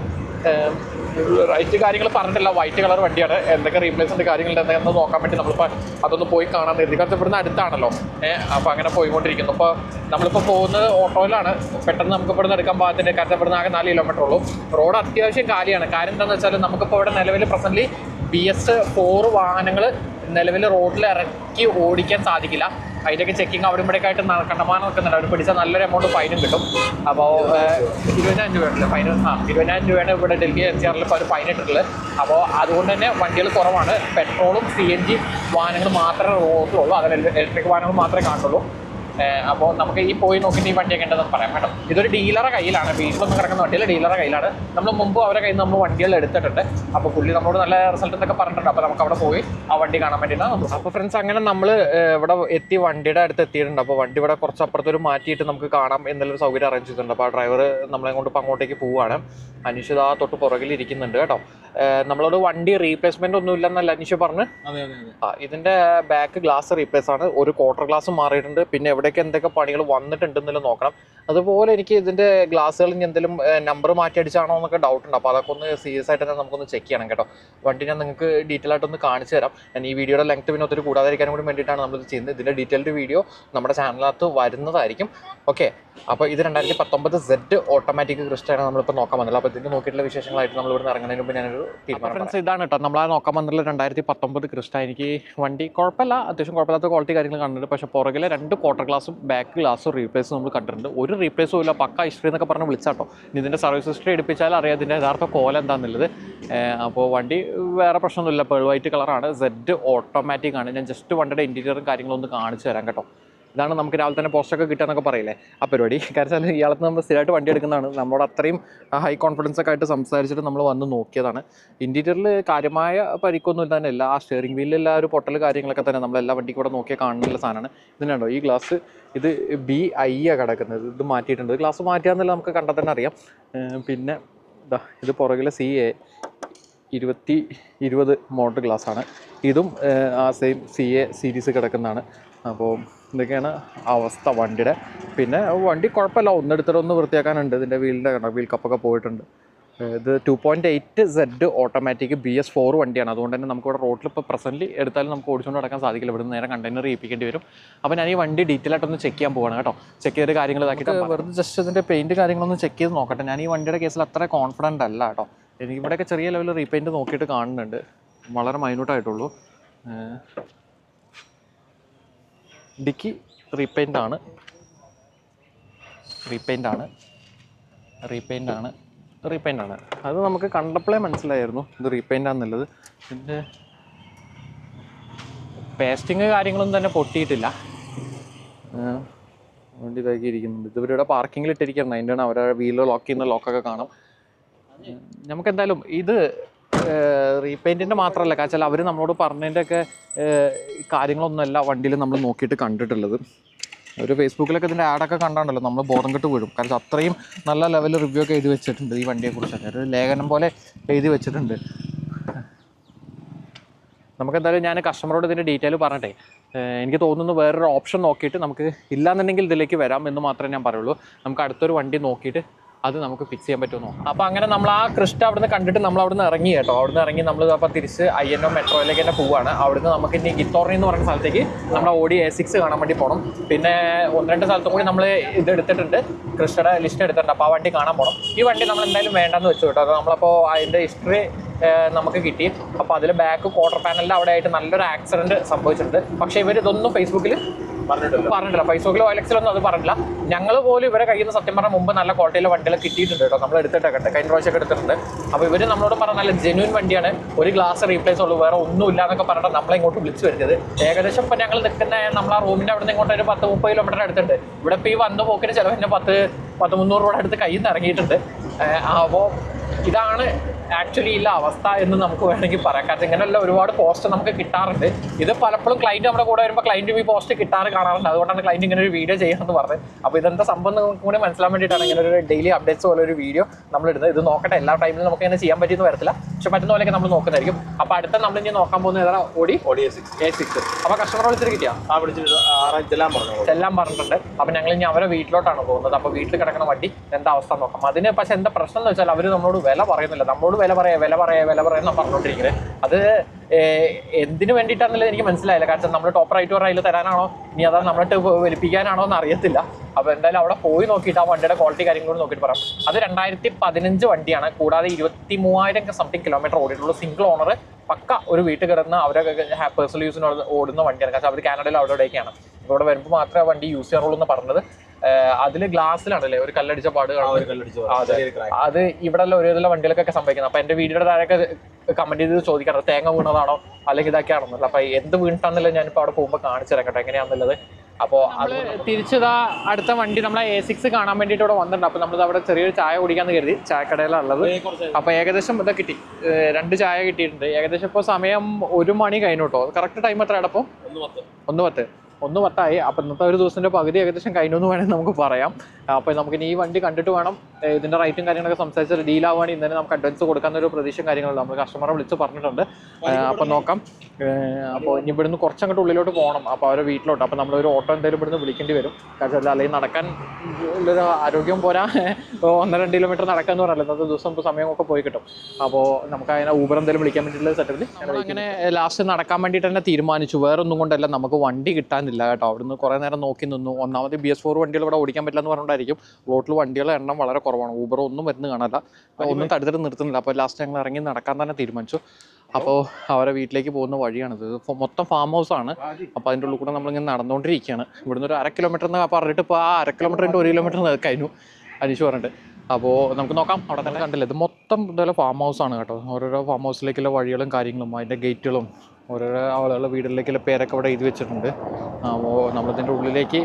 റൈറ്റ് കാര്യങ്ങൾ പറഞ്ഞിട്ടില്ല. വൈറ്റ് കളർ വണ്ടിയാണ്. എന്തൊക്കെ റീപ്ലേസ്മെന്റ് കാര്യങ്ങളുണ്ട് എന്തൊക്കെ നോക്കാൻ വേണ്ടി നമ്മളിപ്പോൾ അതൊന്ന് പോയി കാണാൻ നിർത്തി കാരണം ഇവിടുന്ന് അടുത്താണല്ലോ. ഏഹ് അപ്പോൾ അങ്ങനെ പോയിക്കൊണ്ടിരിക്കുന്നു. അപ്പോൾ നമ്മളിപ്പോൾ പോകുന്നത് ഓട്ടോയിലാണ്. പെട്ടെന്ന് നമുക്ക് ഇവിടുന്ന് എടുക്കാൻ പാകത്തിന് കാരണം ഇവിടുന്ന് ആകെ നാല് കിലോമീറ്റർ ഉള്ളൂ. റോഡ് അത്യാവശ്യം കാലിയാണ്. കാര്യം എന്താണെന്ന് വെച്ചാൽ നമുക്കിപ്പോൾ ഇവിടെ നിലവിൽ പ്രസന്റ് ബി എസ് ഫോർ വാഹനങ്ങൾ നിലവിൽ റോഡിൽ ഇറക്കി ഓടിക്കാൻ സാധിക്കില്ല. അതിന്റെയൊക്കെ ചെക്കിങ് അവിടെ ഇവിടെ ആയിട്ട് കണ്ടമാനം നിൽക്കുന്നുണ്ട്. അവർ പിടിച്ചാൽ നല്ലൊരു എമൗണ്ട് ഫൈനും കിട്ടും. അപ്പോൾ ഇരുപതിനായിരം രൂപയാണ് ഫൈൻ ആ ഇരുപതിനായിരം രൂപയാണ് ഇവിടെ ഡൽഹി എൻ സി ആറിൽ ഇപ്പോൾ ഒരു ഫൈൻ ഇട്ടിട്ടുള്ളത്. അപ്പോൾ അതുകൊണ്ട് തന്നെ വണ്ടികൾ കുറവാണ്. പെട്രോളും സി എൻ ജി വാഹനങ്ങൾ മാത്രമേ റോഡിലുള്ളൂ അതിൽ ഇലക്ട്രിക് വാഹനങ്ങൾ മാത്രമേ കാണുള്ളൂ അപ്പോൾ നമുക്ക് ഈ പോയി നോക്കിയിട്ട് ഈ വണ്ടിയൊക്കെ ഉണ്ടെന്ന് പറയാം. കേട്ടോ. ഇതൊരു ഡീലറെ കയ്യിലാണ്. വീട്ടിലൊന്നും കിടക്കുന്ന വണ്ടിയിൽ ഡീലറെ കയ്യിലാണ്. നമ്മൾ മുമ്പ് അവരെ കയ്യിൽ നിന്ന് നമ്മൾ വണ്ടികൾ എടുത്തിട്ടുണ്ട്. അപ്പോൾ പുള്ളി നമ്മളോട് നല്ല റിസൾട്ട് എന്നൊക്കെ പറഞ്ഞിട്ടുണ്ട്. അപ്പോൾ നമുക്ക് അവിടെ പോയി ആ വണ്ടി കാണാൻ വേണ്ടിയിട്ടാണ് നമ്മൾ അപ്പോൾ ഫ്രണ്ട്സ് അങ്ങനെ നമ്മൾ ഇവിടെ എത്തി വണ്ടിയുടെ അടുത്ത് എത്തിയിട്ടുണ്ട്. അപ്പോൾ വണ്ടി ഇവിടെ കുറച്ച് അപ്പുറത്തൊരു മാറ്റിയിട്ട് നമുക്ക് കാണാം എന്നുള്ളൊരു സൗകര്യം അറേഞ്ച് ചെയ്തിട്ടുണ്ട്. അപ്പോൾ ആ ഡ്രൈവർ നമ്മളെ കൊണ്ട് ഇപ്പോൾ അങ്ങോട്ടേക്ക് പോവുകയാണ് അനിഷിത ആ തൊട്ട് പുറകിൽ ഇരിക്കുന്നുണ്ട് കേട്ടോ. നമ്മളൊരു നമ്മളോട് വണ്ടി റീപ്ലേസ്മെന്റ് ഒന്നും ഇല്ലെന്നല്ല അനീഷ് പറഞ്ഞ്? അതെ അതെ അതെ. ആ ഇതിന്റെ ബാക്ക് ഗ്ലാസ് റീപ്ലേസ് ആണ്. ഒരു ക്വാർട്ടർ ഗ്ലാസ് മാറിയിട്ടുണ്ട്. പിന്നെ എവിടെയൊക്കെ എന്തൊക്കെ പണികൾ വന്നിട്ടുണ്ട് എന്നുള്ളത് നോക്കണം. അതുപോലെ എനിക്ക് ഇതിന്റെ ഗ്ലാസ്സുകൾ ഇനി എന്തെങ്കിലും നമ്പർ മാറ്റി അടിച്ചാണോ എന്നൊക്കെ ഡൗട്ട് ഉണ്ട്. അപ്പോൾ അതൊക്കെ ഒന്ന് സീരിയസ് ആയിട്ട് തന്നെ നമുക്കൊന്ന് ചെക്ക് ചെയ്യണം കേട്ടോ. വണ്ടി ഞാൻ നിങ്ങൾക്ക് ഡീറ്റെയിൽ ആയിട്ടൊന്ന് കാണിച്ചു തരാം. ഞാൻ ഈ വീഡിയോയുടെ ലെങ്ത് പിന്നെ ഒത്തിരി കൂടാതിരിക്കാനും കൂടി വേണ്ടിയിട്ടാണ് നമ്മൾ ചെയ്യുന്നത്. ഇതിന്റെ ഡീറ്റെയിൽഡ് വീഡിയോ നമ്മുടെ ചാനലിനകത്ത് വരുന്നതായിരിക്കും. ഓക്കെ അപ്പോൾ ഇത് രണ്ടായിരത്തി പത്തൊമ്പത് സെഡ് ഓട്ടോമാറ്റിക് ക്രിസ്റ്റയാണ് നമ്മളിപ്പോൾ നോക്കാൻ വന്നത്. അപ്പോൾ ഇതിന്റെ നോക്കിയിട്ടുള്ള വിശേഷങ്ങളായിട്ട് നമ്മൾ ഇവിടെ ഇറങ്ങുന്നതിന് മുമ്പ് ഞാനൊരു തീരുമാനം ഇതാണ് കേട്ടോ. നമ്മളാ നോക്കാൻ വന്നിട്ടുള്ള രണ്ടായിരത്തി പത്തൊമ്പത് ക്രിസ്റ്റ എനിക്ക് വണ്ടി കുഴപ്പമില്ല. അത്യാവശ്യം കുഴപ്പമില്ലാത്ത ക്വാളിറ്റി കാര്യങ്ങൾ കണ്ടിട്ടുണ്ട് പക്ഷേ പുറകിലെ രണ്ട് ക്വാർട്ടർ ഗ്ലാസും ബാക്ക് ഗ്ലാസും റീപ്ലേസ് നമ്മൾ കണ്ടിട്ടുണ്ട്. ഒരു റീപ്ലേസും ഇല്ല പക്ക ഹിസ്റ്ററി എന്നൊക്കെ പറഞ്ഞ് വിളിച്ചാട്ടോ ഇതിന്റെ സർവീസ് ഹിസ്റ്ററി എടുപ്പിച്ചാൽ അറിയാം ഇതിന്റെ യഥാർത്ഥ കോല എന്താണെന്നുള്ളത് അപ്പോൾ വണ്ടി വേറെ പ്രശ്നമൊന്നുമില്ല. പേൾ വൈറ്റ് കളറാണ് സെഡ് ഓട്ടോമാറ്റിക് ആണ്. ഞാൻ ജസ്റ്റ് വണ്ടിയുടെ ഇന്റീരിയറും കാര്യങ്ങളൊന്നും കാണിച്ചു തരാം കേട്ടോ. ഇതാണ് നമുക്ക് രാവിലെ തന്നെ പോസ്റ്റൊക്കെ കിട്ടുക പറയില്ലേ? ആ പരിപാടി. കാരണം ഇയാളത്ത് നമ്മൾ സ്ഥിരമായിട്ട് വണ്ടി എടുക്കുന്നതാണ്. നമ്മളോട് അത്രയും ഹൈ കോൺഫിഡൻസ് ഒക്കെ ആയിട്ട് സംസാരിച്ചിട്ട് നമ്മൾ വന്ന് നോക്കിയതാണ്. ഇന്റീരിയറിൽ കാര്യമായ പരിക്കൊന്നും തന്നെ ഇല്ല ആ സ്റ്റിയറിംഗ് വീലിലുള്ള ഒരു പൊട്ടൽ കാര്യങ്ങളൊക്കെ തന്നെ നമ്മൾ എല്ലാ വണ്ടിക്കും കൂടെ നോക്കിയാൽ കാണുന്നുള്ള സാധനമാണ്. ഇതിനുണ്ടോ ഈ ഗ്ലാസ് ഇത് ബി ഐ ആണ് കിടക്കുന്നത്. ഇത് മാറ്റിയിട്ടുണ്ട്. ഗ്ലാസ് മാറ്റിയാന്നല്ല നമുക്ക് കണ്ടാൽ തന്നെ അറിയാം. പിന്നെ ഇതാ ഇത് പുറകിലെ സി എ ഇരുപത്തി ഇരുപത് മോഡൽ ഗ്ലാസ്സാണ് ഇതും ആ സെയിം സി എ സീരീസ് കിടക്കുന്നതാണ്. അപ്പോൾ ഇതൊക്കെയാണ് അവസ്ഥ വണ്ടിയുടെ. പിന്നെ വണ്ടി കുഴപ്പമില്ല. ഒന്നെടുത്തിട്ട് ഒന്ന് വൃത്തിയാക്കാനുണ്ട്. ഇതിന്റെ വീലിന്റെ കണ്ടോ? വീൽ കപ്പൊക്കെ പോയിട്ടുണ്ട്. ഇത് two point eight Z automatic B S four വണ്ടിയാണ്. അതുകൊണ്ട് തന്നെ നമുക്കിവിടെ റോഡിൽ ഇപ്പോൾ പ്രസന്റ്ലി എടുത്താലും നമുക്ക് ഓടിച്ചുകൊണ്ട് നടക്കാൻ സാധിക്കില്ല. ഇവിടുന്ന് നേരെ കണ്ടെയ്നർ ഏൽപ്പിക്കേണ്ടി വരും. അപ്പോൾ ഞാൻ ഈ വണ്ടി ഡീറ്റെയിൽ ആയിട്ടൊന്ന് ചെക്ക് ചെയ്യാൻ പോവാണ് കേട്ടോ. ചെക്ക് ചെയ്ത് കാര്യങ്ങൾ ഇതാക്കിയിട്ട് വെറുതെ ജസ്റ്റ് ഇതിന്റെ പെയിന്റ് കാര്യങ്ങളൊന്ന് ചെക്ക് ചെയ്ത് നോക്കട്ടെ. ഞാൻ ഈ വണ്ടിയുടെ കേസിൽ അത്ര കോൺഫിഡന്റ് അല്ല കേട്ടോ. എനിക്ക് ഇവിടെയൊക്കെ ചെറിയ ലെവലിൽ റീപെയിന്റ് നോക്കിയിട്ട് കാണുന്നുണ്ട്. വളരെ മൈന്യൂട്ടായിട്ടുള്ളൂ ഡിക്കി റീപെയിന്റ് ആണ് റീപെയിന്റ് ആണ് റീപെയിന്റ് ആണ് റീപെയിന്റ് ആണ് അത് നമുക്ക് കണ്ടപ്പോഴേ മനസ്സിലായിരുന്നു ഇത് റീപെയിന്റ് ആണെന്നുള്ളത് പിന്നെ പേസ്റ്റിങ് കാര്യങ്ങളൊന്നും തന്നെ പൊട്ടിയിട്ടില്ല. വണ്ടി ഇതാക്കിയിരിക്കുന്നുണ്ട്. ഇത് ഇവരുടെ പാർക്കിങ്ങിൽ ഇട്ടിരിക്കണം അതിന്റെയാണ് അവരുടെ വീൽ ലോക്ക് ചെയ്യുന്ന ലോക്കൊക്കെ കാണാം. ഏഹ് നമുക്ക് എന്തായാലും ഇത് റീപെയിന്റിന്റെ മാത്രമല്ല കാച്ചാൽ അവർ നമ്മളോട് പറഞ്ഞതിന്റെയൊക്കെ കാര്യങ്ങളൊന്നുമല്ല വണ്ടിയിൽ നമ്മൾ നോക്കിയിട്ട് കണ്ടിട്ടുള്ളത്. ഒരു ഫേസ്ബുക്കിലൊക്കെ ഇതിന്റെ ആഡൊക്കെ കണ്ടാണല്ലോ നമ്മൾ ബോധം കെട്ട് വീഴും. കാരണം അത്രയും നല്ല ലെവലിൽ റിവ്യൂ ഒക്കെ എഴുതി വെച്ചിട്ടുണ്ട് ഈ വണ്ടിയെക്കുറിച്ചൊക്കെ ഒരു ലേഖനം പോലെ എഴുതി വെച്ചിട്ടുണ്ട്. നമുക്ക് എന്തായാലും ഞാൻ കസ്റ്റമറോട് ഇതിന്റെ ഡീറ്റെയിൽ പറഞ്ഞിട്ടെ എനിക്ക് തോന്നുന്നു വേറൊരു ഓപ്ഷൻ നോക്കിയിട്ട് നമുക്ക് ഇല്ലാന്നുണ്ടെങ്കിൽ ഇതിലേക്ക് വരാം എന്ന് മാത്രമേ ഞാൻ പറയുള്ളൂ. നമുക്ക് അടുത്തൊരു വണ്ടി നോക്കിയിട്ട് അത് നമുക്ക് ഫിക്സ് ചെയ്യാൻ പറ്റുമോ അപ്പോൾ അങ്ങനെ നമ്മൾ ആ കൃഷ്ണ അവിടുന്ന് കണ്ടിട്ട് നമ്മൾ അവിടുന്ന് ഇറങ്ങി കേട്ടോ. അവിടുന്ന് ഇറങ്ങി നമ്മൾ അപ്പോൾ തിരിച്ച് ഐ എൻ ഒ മെട്രോയിലേക്ക് തന്നെ പോവുകയാണ് അവിടുന്ന് നമുക്ക് ഇനി ഗിത്തോർണി എന്ന് പറയുന്ന സ്ഥലത്തേക്ക് നമ്മുടെ ഓടി എ സിക്സ് കാണാൻ വേണ്ടി പോകണം പിന്നെ ഒന്ന് രണ്ട് സ്ഥലത്തും കൂടി നമ്മൾ ഇത് എടുത്തിട്ടുണ്ട്. കൃഷ്ണയുടെ ലിസ്റ്റ് എടുത്തിട്ടുണ്ട്. അപ്പോൾ ആ വണ്ടി കാണാൻ പോകണം ഈ വണ്ടി നമ്മൾ എന്തായാലും വേണ്ടെന്ന് വെച്ചു കേട്ടോ. അത് നമ്മളപ്പോൾ അതിന്റെ ഹിസ്റ്ററി നമുക്ക് കിട്ടി. അപ്പോൾ അതിൽ ബാക്ക് ക്വാർട്ടർ പാനലിൽ അവിടെ ആയിട്ട് നല്ലൊരു ആക്സിഡന്റ് സംഭവിച്ചിട്ടുണ്ട്. പക്ഷേ ഇവർ ഇതൊന്നും ഫേസ്ബുക്കിൽ പറഞ്ഞിട്ടില്ല. ഫേസ്ബുക്കിലോ ഒന്നും അത് പറഞ്ഞില്ല ഞങ്ങൾ പോലും ഇവരെ കയ്യിൽ നിന്ന് സത്യം പറഞ്ഞ മുമ്പ് നല്ല ക്വാളിറ്റിയിലെ വണ്ടികൾ കിട്ടിയിട്ടുണ്ട് കേട്ടോ. നമ്മൾ എടുത്തിട്ടൊക്കെ കഴിഞ്ഞ പ്രാവശ്യമൊക്കെ എടുത്തിട്ടുണ്ട്. അപ്പോൾ ഇവർ നമ്മളോട് പറഞ്ഞ നല്ല ജെന്യൂൻ വണ്ടിയാണ്. ഒരു ഗ്ലാസ് റീപ്ലേസ് ഉള്ളൂ. വേറെ ഒന്നുമില്ല എന്നൊക്കെ പറഞ്ഞിട്ട് നമ്മളെ ഇങ്ങോട്ട് വിളിച്ചു വരുന്നത് ഏകദേശം ഇപ്പം ഞങ്ങൾ നിൽക്കുന്ന നമ്മൾ ആ റൂമിന്റെ അവിടെ നിന്ന് ഇങ്ങോട്ട് ഒരു പത്ത് മുപ്പത് കിലോമീറ്റർ അടുത്തുണ്ട്. ഇവിടെ ഇപ്പോൾ ഈ വന്ന പോക്കിന് ചിലവ് പത്ത് പത്ത് മുന്നൂറ് രൂപയുടെ അടുത്ത് കയ്യിൽ നിന്ന് ഇറങ്ങിയിട്ടുണ്ട് അപ്പോൾ ഇതാണ് ആക്ച്വലി ഇല്ല അവസ്ഥ എന്ന് നമുക്ക് വേണമെങ്കിൽ പറയാം. കാരണം ഇങ്ങനെയുള്ള ഒരുപാട് പോസ്റ്റ് നമുക്ക് കിട്ടാറുണ്ട്. ഇത് പലപ്പോഴും ക്ലൈന്റ് നമ്മുടെ കൂടെ വരുമ്പോൾ ക്ലൈന്റും ഈ പോസ്റ്റ് കിട്ടാറ് കാണാറുണ്ട്. അതുകൊണ്ടാണ് ക്ലൈന്റ് ഇങ്ങനെ ഒരു വീഡിയോ ചെയ്യണമെന്ന് പറഞ്ഞത്. അപ്പോൾ ഇതെന്താ സംഭവം നമുക്ക് കൂടി മനസ്സിലാൻ വേണ്ടിയിട്ടാണ് ഇങ്ങനെ ഒരു ഡെയിലി അപ്ഡേറ്റ്സ് പോലെ ഒരു വീഡിയോ നമ്മൾ ഇടുന്നത്. ഇത് നോക്കട്ടെ എല്ലാ ടൈമിലും നമുക്ക് ഇങ്ങനെ ചെയ്യാൻ പറ്റിയെന്ന് വരത്തില്ല. പക്ഷെ പറ്റുന്ന പോലെയൊക്കെ നമ്മൾ നോക്കുന്നതായിരിക്കും. അപ്പോൾ അടുത്ത നമ്മൾ ഇനി നോക്കാൻ പോകുന്നത് ഏതാ? ഓടി? ഓടിയ സിക്സ് എ സിക്സ് അപ്പോൾ കസ്റ്റമർ വിളിച്ചിട്ട് കിട്ടിയാ? ആ വിളിച്ചിട്ട് ചെല്ലാൻ പറഞ്ഞു. എല്ലാം പറഞ്ഞിട്ടുണ്ട്. അപ്പോൾ ഞങ്ങൾ ഇനി അവരെ വീട്ടിലോട്ടാണ് പോകുന്നത്. അപ്പോൾ വീട്ടിൽ കിടക്കുന്ന വണ്ടി എന്താ അവസ്ഥ നോക്കാം. അതിന് പക്ഷേ എന്താ പ്രശ്നം എന്ന് വെച്ചാൽ അവർ നമ്മളോട് വില പറയുന്നില്ല. നമ്മളോട് വില പറയാ വില പറയാ വില പറയാ പറഞ്ഞുകൊണ്ടിരിക്കുന്നത് അത് എന്തിനു വേണ്ടിയിട്ടാണെന്നുള്ളത് എനിക്ക് മനസ്സിലായില്ല. കാരണം നമ്മൾ ടോപ്പ് റൈറ്റ് അതിൽ തരാനാണോ? ഇനി അതാ നമ്മളിട്ട് വലിപ്പിക്കാനാണോ എന്ന് അറിയത്തില്ല. അപ്പൊ എന്തായാലും അവിടെ പോയി നോക്കിയിട്ട് ആ വണ്ടിയുടെ ക്വാളിറ്റി കാര്യങ്ങളും നോക്കിയിട്ട് പറയാം. അത് രണ്ടായിരത്തി പതിനഞ്ച് വണ്ടിയാണ്. കൂടാതെ ഇരുപത്തി മൂവായിരം സംതിങ് കിലോമീറ്റർ ഓടിയിട്ടുള്ളൂ സിംഗിൾ ഓണർ പക്ക ഒരു വീട്ടിൽ കിടന്ന് അവരൊക്കെ പേഴ്സണൽ യൂസിന് ഓടുന്ന വണ്ടിയാണ്. കാരണം അവർ കാനഡയിൽ അവിടെ ഇവിടെയൊക്കെയാണ്. ഇവിടെ വരുമ്പോൾ മാത്രമേ വണ്ടി യൂസ് ചെയ്യാറുള്ളൂ എന്ന് പറഞ്ഞത്. അതിൽ ഗ്ലാസ്സിലാണല്ലേ? ഒരു കല്ലടിച്ച പാട് കാണുന്നത്? അതെ. അത് ഇവിടെ ഒരു ഇതിലെ വണ്ടികൾക്കൊക്കെ സംഭവിക്കുന്നത്. അപ്പൊ എന്റെ വീടിന്റെ താഴെയൊക്കെ കമന്റ് ചെയ്ത് ചോദിക്കാറുണ്ട്. തേങ്ങ വീണതാണോ? അല്ലെങ്കിൽ ഇതൊക്കെ ഇതൊക്കെയാണെന്നുള്ളത് അപ്പൊ എന്ത് വീണിട്ടാന്നുള്ളത് ഞാനിപ്പോ അവിടെ പോകുമ്പോൾ കാണിച്ചു തരക്കട്ടെ കേട്ടോ. എങ്ങനെയാണെന്നുള്ളത് അപ്പോൾ അത് തിരിച്ചതാ അടുത്ത വണ്ടി നമ്മളെ എ സിക്സ് കാണാൻ വേണ്ടിട്ട് ഇവിടെ വന്നിട്ടുണ്ട്. അപ്പോൾ നമ്മൾ അവിടെ ചെറിയൊരു ചായ കുടിക്കാന്ന് കരുതി ചായക്കടയിലുള്ളത് അപ്പൊ അപ്പോൾ ഏകദേശം ഇത് കിട്ടി. രണ്ട് ചായ കിട്ടിയിട്ടുണ്ട്. ഏകദേശം ഇപ്പോൾ സമയം ഒരു മണി കഴിഞ്ഞു കേട്ടോ. കറക്റ്റ് ടൈം എത്ര അടപ്പം ഒന്ന് പത്ത്. ഒന്ന് വട്ടായി. അപ്പം ഇന്നത്തെ ഒരു ദിവസത്തിന്റെ പകുതി ഏകദേശം കഴിഞ്ഞു എന്ന് വേണമെങ്കിൽ നമുക്ക് പറയാം. അപ്പോൾ നമുക്ക് ഇനി ഈ വണ്ടി കണ്ടിട്ട് വേണം ഇതിന്റെ ഇതിന്റെ റേറ്റും കാര്യങ്ങളൊക്കെ സംസാരിച്ച് ഡീൽ ആവുകയാണെങ്കിൽ ഇന്നലെ നമുക്ക് അഡ്വാൻസ് കൊടുക്കാൻ ഒരു പ്രതീക്ഷയും കാര്യങ്ങളും നമ്മൾ കസ്റ്റമറെ വിളിച്ച് പറഞ്ഞിട്ടുണ്ട്. അപ്പം നോക്കാം. അപ്പോൾ ഇനി ഇവിടുന്ന് കുറച്ചങ്ങോട്ട് ഉള്ളിലോട്ട് പോകണം. അപ്പോൾ അവരെ വീട്ടിലോട്ട്. അപ്പോൾ നമ്മളൊരു ഓട്ടോ എന്തായാലും ഇവിടുന്ന് വിളിക്കേണ്ടി വരും. കാരണം അല്ലെങ്കിൽ നടക്കാൻ ഉള്ളൊരു ആരോഗ്യം പോരാ. ഒന്നര രണ്ട് കിലോമീറ്റർ നടക്കാന്ന് പറഞ്ഞല്ലോ. ഇന്നത്തെ ദിവസം ഇപ്പോൾ സമയമൊക്കെ പോയി കിട്ടും. അപ്പോൾ നമുക്ക് അതിനെ ഊബർ എന്തായാലും വിളിക്കാൻ വേണ്ടിയിട്ടുള്ള സെറ്റപ്പിൽ അങ്ങനെ ലാസ്റ്റ് നടക്കാൻ വേണ്ടിയിട്ട് തന്നെ തീരുമാനിച്ചു. വേറൊന്നും കൊണ്ടല്ല നമുക്ക് വണ്ടി കിട്ടാനില്ല കേട്ടോ. അവിടുന്ന് കുറേ നേരം നോക്കി നിന്നു. ഒന്നാമത് ബി എസ് ഫോർ വണ്ടികൾ ഇവിടെ ഓടിക്കാൻ പറ്റില്ല എന്ന് പറഞ്ഞുകൊണ്ടായിരിക്കും റോട്ടിൽ വണ്ടികളുടെ എണ്ണം വളരെ കുറവാണ്. ഊബർ ഒന്നും വരുന്ന കാണാല്ല ഒന്നും തടുത്തിട്ട് നിർത്തുന്നില്ല. അപ്പോൾ ലാസ്റ്റ് ഞങ്ങൾ ഇറങ്ങി നടക്കാൻ തന്നെ തീരുമാനിച്ചു. അപ്പോൾ അവരെ വീട്ടിലേക്ക് പോകുന്ന വഴിയാണിത് മൊത്തം ഫാം ഹൗസ് ആണ്. അപ്പോൾ അതിന്റെ ഉള്ളിൽ കൂടെ നമ്മളിങ്ങനെ നടന്നുകൊണ്ടിരിക്കുകയാണ്. ഇവിടുന്ന് ഒരു അര കിലോമീറ്റർ എന്ന് പറഞ്ഞിട്ട് ഇപ്പോൾ ആ അര കിലോമീറ്ററിന്റെ ഒരു കിലോമീറ്റർ കഴിഞ്ഞു അനീഷ് പറഞ്ഞിട്ട്. അപ്പോൾ നമുക്ക് നോക്കാം. അവിടെ തന്നെ കണ്ടില്ല? ഇത് മൊത്തം ഇതുപോലെ ഫാം ഹൗസ് ആണ് കേട്ടോ. ഓരോരോ ഫാം ഹൗസിലേക്കുള്ള വഴികളും കാര്യങ്ങളും അതിന്റെ ഗേറ്റുകളും ഓരോരോ ആളുകളുടെ വീടുകളിലേക്കുള്ള പേരൊക്കെ ഇവിടെ എഴുതി വെച്ചിട്ടുണ്ട്. അപ്പോൾ നമ്മളിതിന്റെ ഉള്ളിലേക്ക്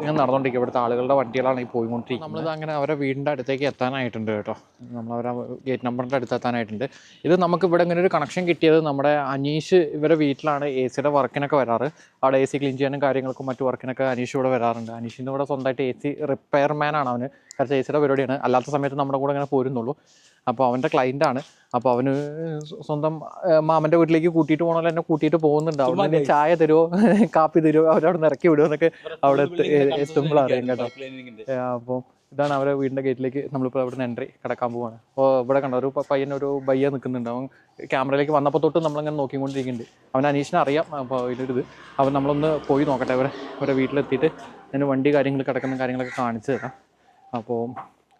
ഇങ്ങനെ നടന്നുകൊണ്ടിരിക്കും ഇവിടുത്തെ ആളുകളുടെ വണ്ടികളാണ് ഈ പോയിക്കൊണ്ടിരിക്കുന്നത്. നമ്മളിത് അങ്ങനെ അവരെ വീടിന്റെ അടുത്തേക്ക് എത്താനായിട്ടുണ്ട് കേട്ടോ. നമ്മൾ അവരെ ഗേറ്റ് നമ്പറിന്റെ അടുത്ത് എത്താനായിട്ടുണ്ട്. ഇത് നമുക്ക് ഇവിടെ ഇങ്ങനെ ഒരു കണക്ഷൻ കിട്ടിയത് നമ്മുടെ അനീഷ് ഇവരെ വീട്ടിലാണ് എ സിയുടെ വർക്കിനൊക്കെ വരാറ്. അവിടെ എ സി ക്ലീൻ ചെയ്യാനും കാര്യങ്ങൾക്കും മറ്റു വർക്കിനൊക്കെ അനീഷ് ഇവിടെ വരാറുണ്ട്. അനീഷിന്റെ ഇവിടെ സ്വന്തമായിട്ട് എ സി റിപ്പയർമാൻ ആണ് അവന്. കാരണം ചേച്ചിയുടെ പരിപാടിയാണ്. അല്ലാത്ത സമയത്ത് നമ്മുടെ കൂടെ അങ്ങനെ പോരുന്നുള്ളൂ. അപ്പോൾ അവന്റെ client ആണ്. അപ്പോൾ അവന് സ്വ- സ്വന്തം മാമന്റെ വീട്ടിലേക്ക് കൂട്ടിയിട്ട് പോകണമല്ലോ എന്നെ കൂട്ടിയിട്ട് പോകുന്നുണ്ട്. അവിടെ നിന്ന് ചായ തരുമോ കാപ്പി തരുമോ അവരവിടെ നിന്ന് ഇറക്കി വിടുമോ എന്നൊക്കെ അവിടെ എത്തുമ്പോഴാണ് അറിയാം കേട്ടോ. അപ്പോൾ ഇതാണ് അവരെ വീടിന്റെ ഗേറ്റിലേക്ക് നമ്മളിപ്പോൾ അവിടെ നിന്ന് എൻട്രി കിടക്കാൻ പോവാണ്. അപ്പോൾ ഇവിടെ കണ്ടോ ഒരു പയ്യൻ ഒരു ബയ്യ നിൽക്കുന്നുണ്ട്. അവൻ ക്യാമറയിലേക്ക് വന്നപ്പോൾ തൊട്ട് നമ്മളങ്ങനെ നോക്കിക്കൊണ്ടിരിക്കുന്നുണ്ട്. അവൻ അനീഷിനെ അറിയാം. അപ്പോൾ അതിന്റെ ഇത് അവൻ നമ്മളൊന്ന് പോയി നോക്കട്ടെ. അവരെ അവരെ വീട്ടിലെത്തിയിട്ട് ഞാൻ വണ്ടി കാര്യങ്ങൾ കിടക്കുന്ന കാര്യങ്ങളൊക്കെ കാണിച്ചു തരാം. അപ്പോൾ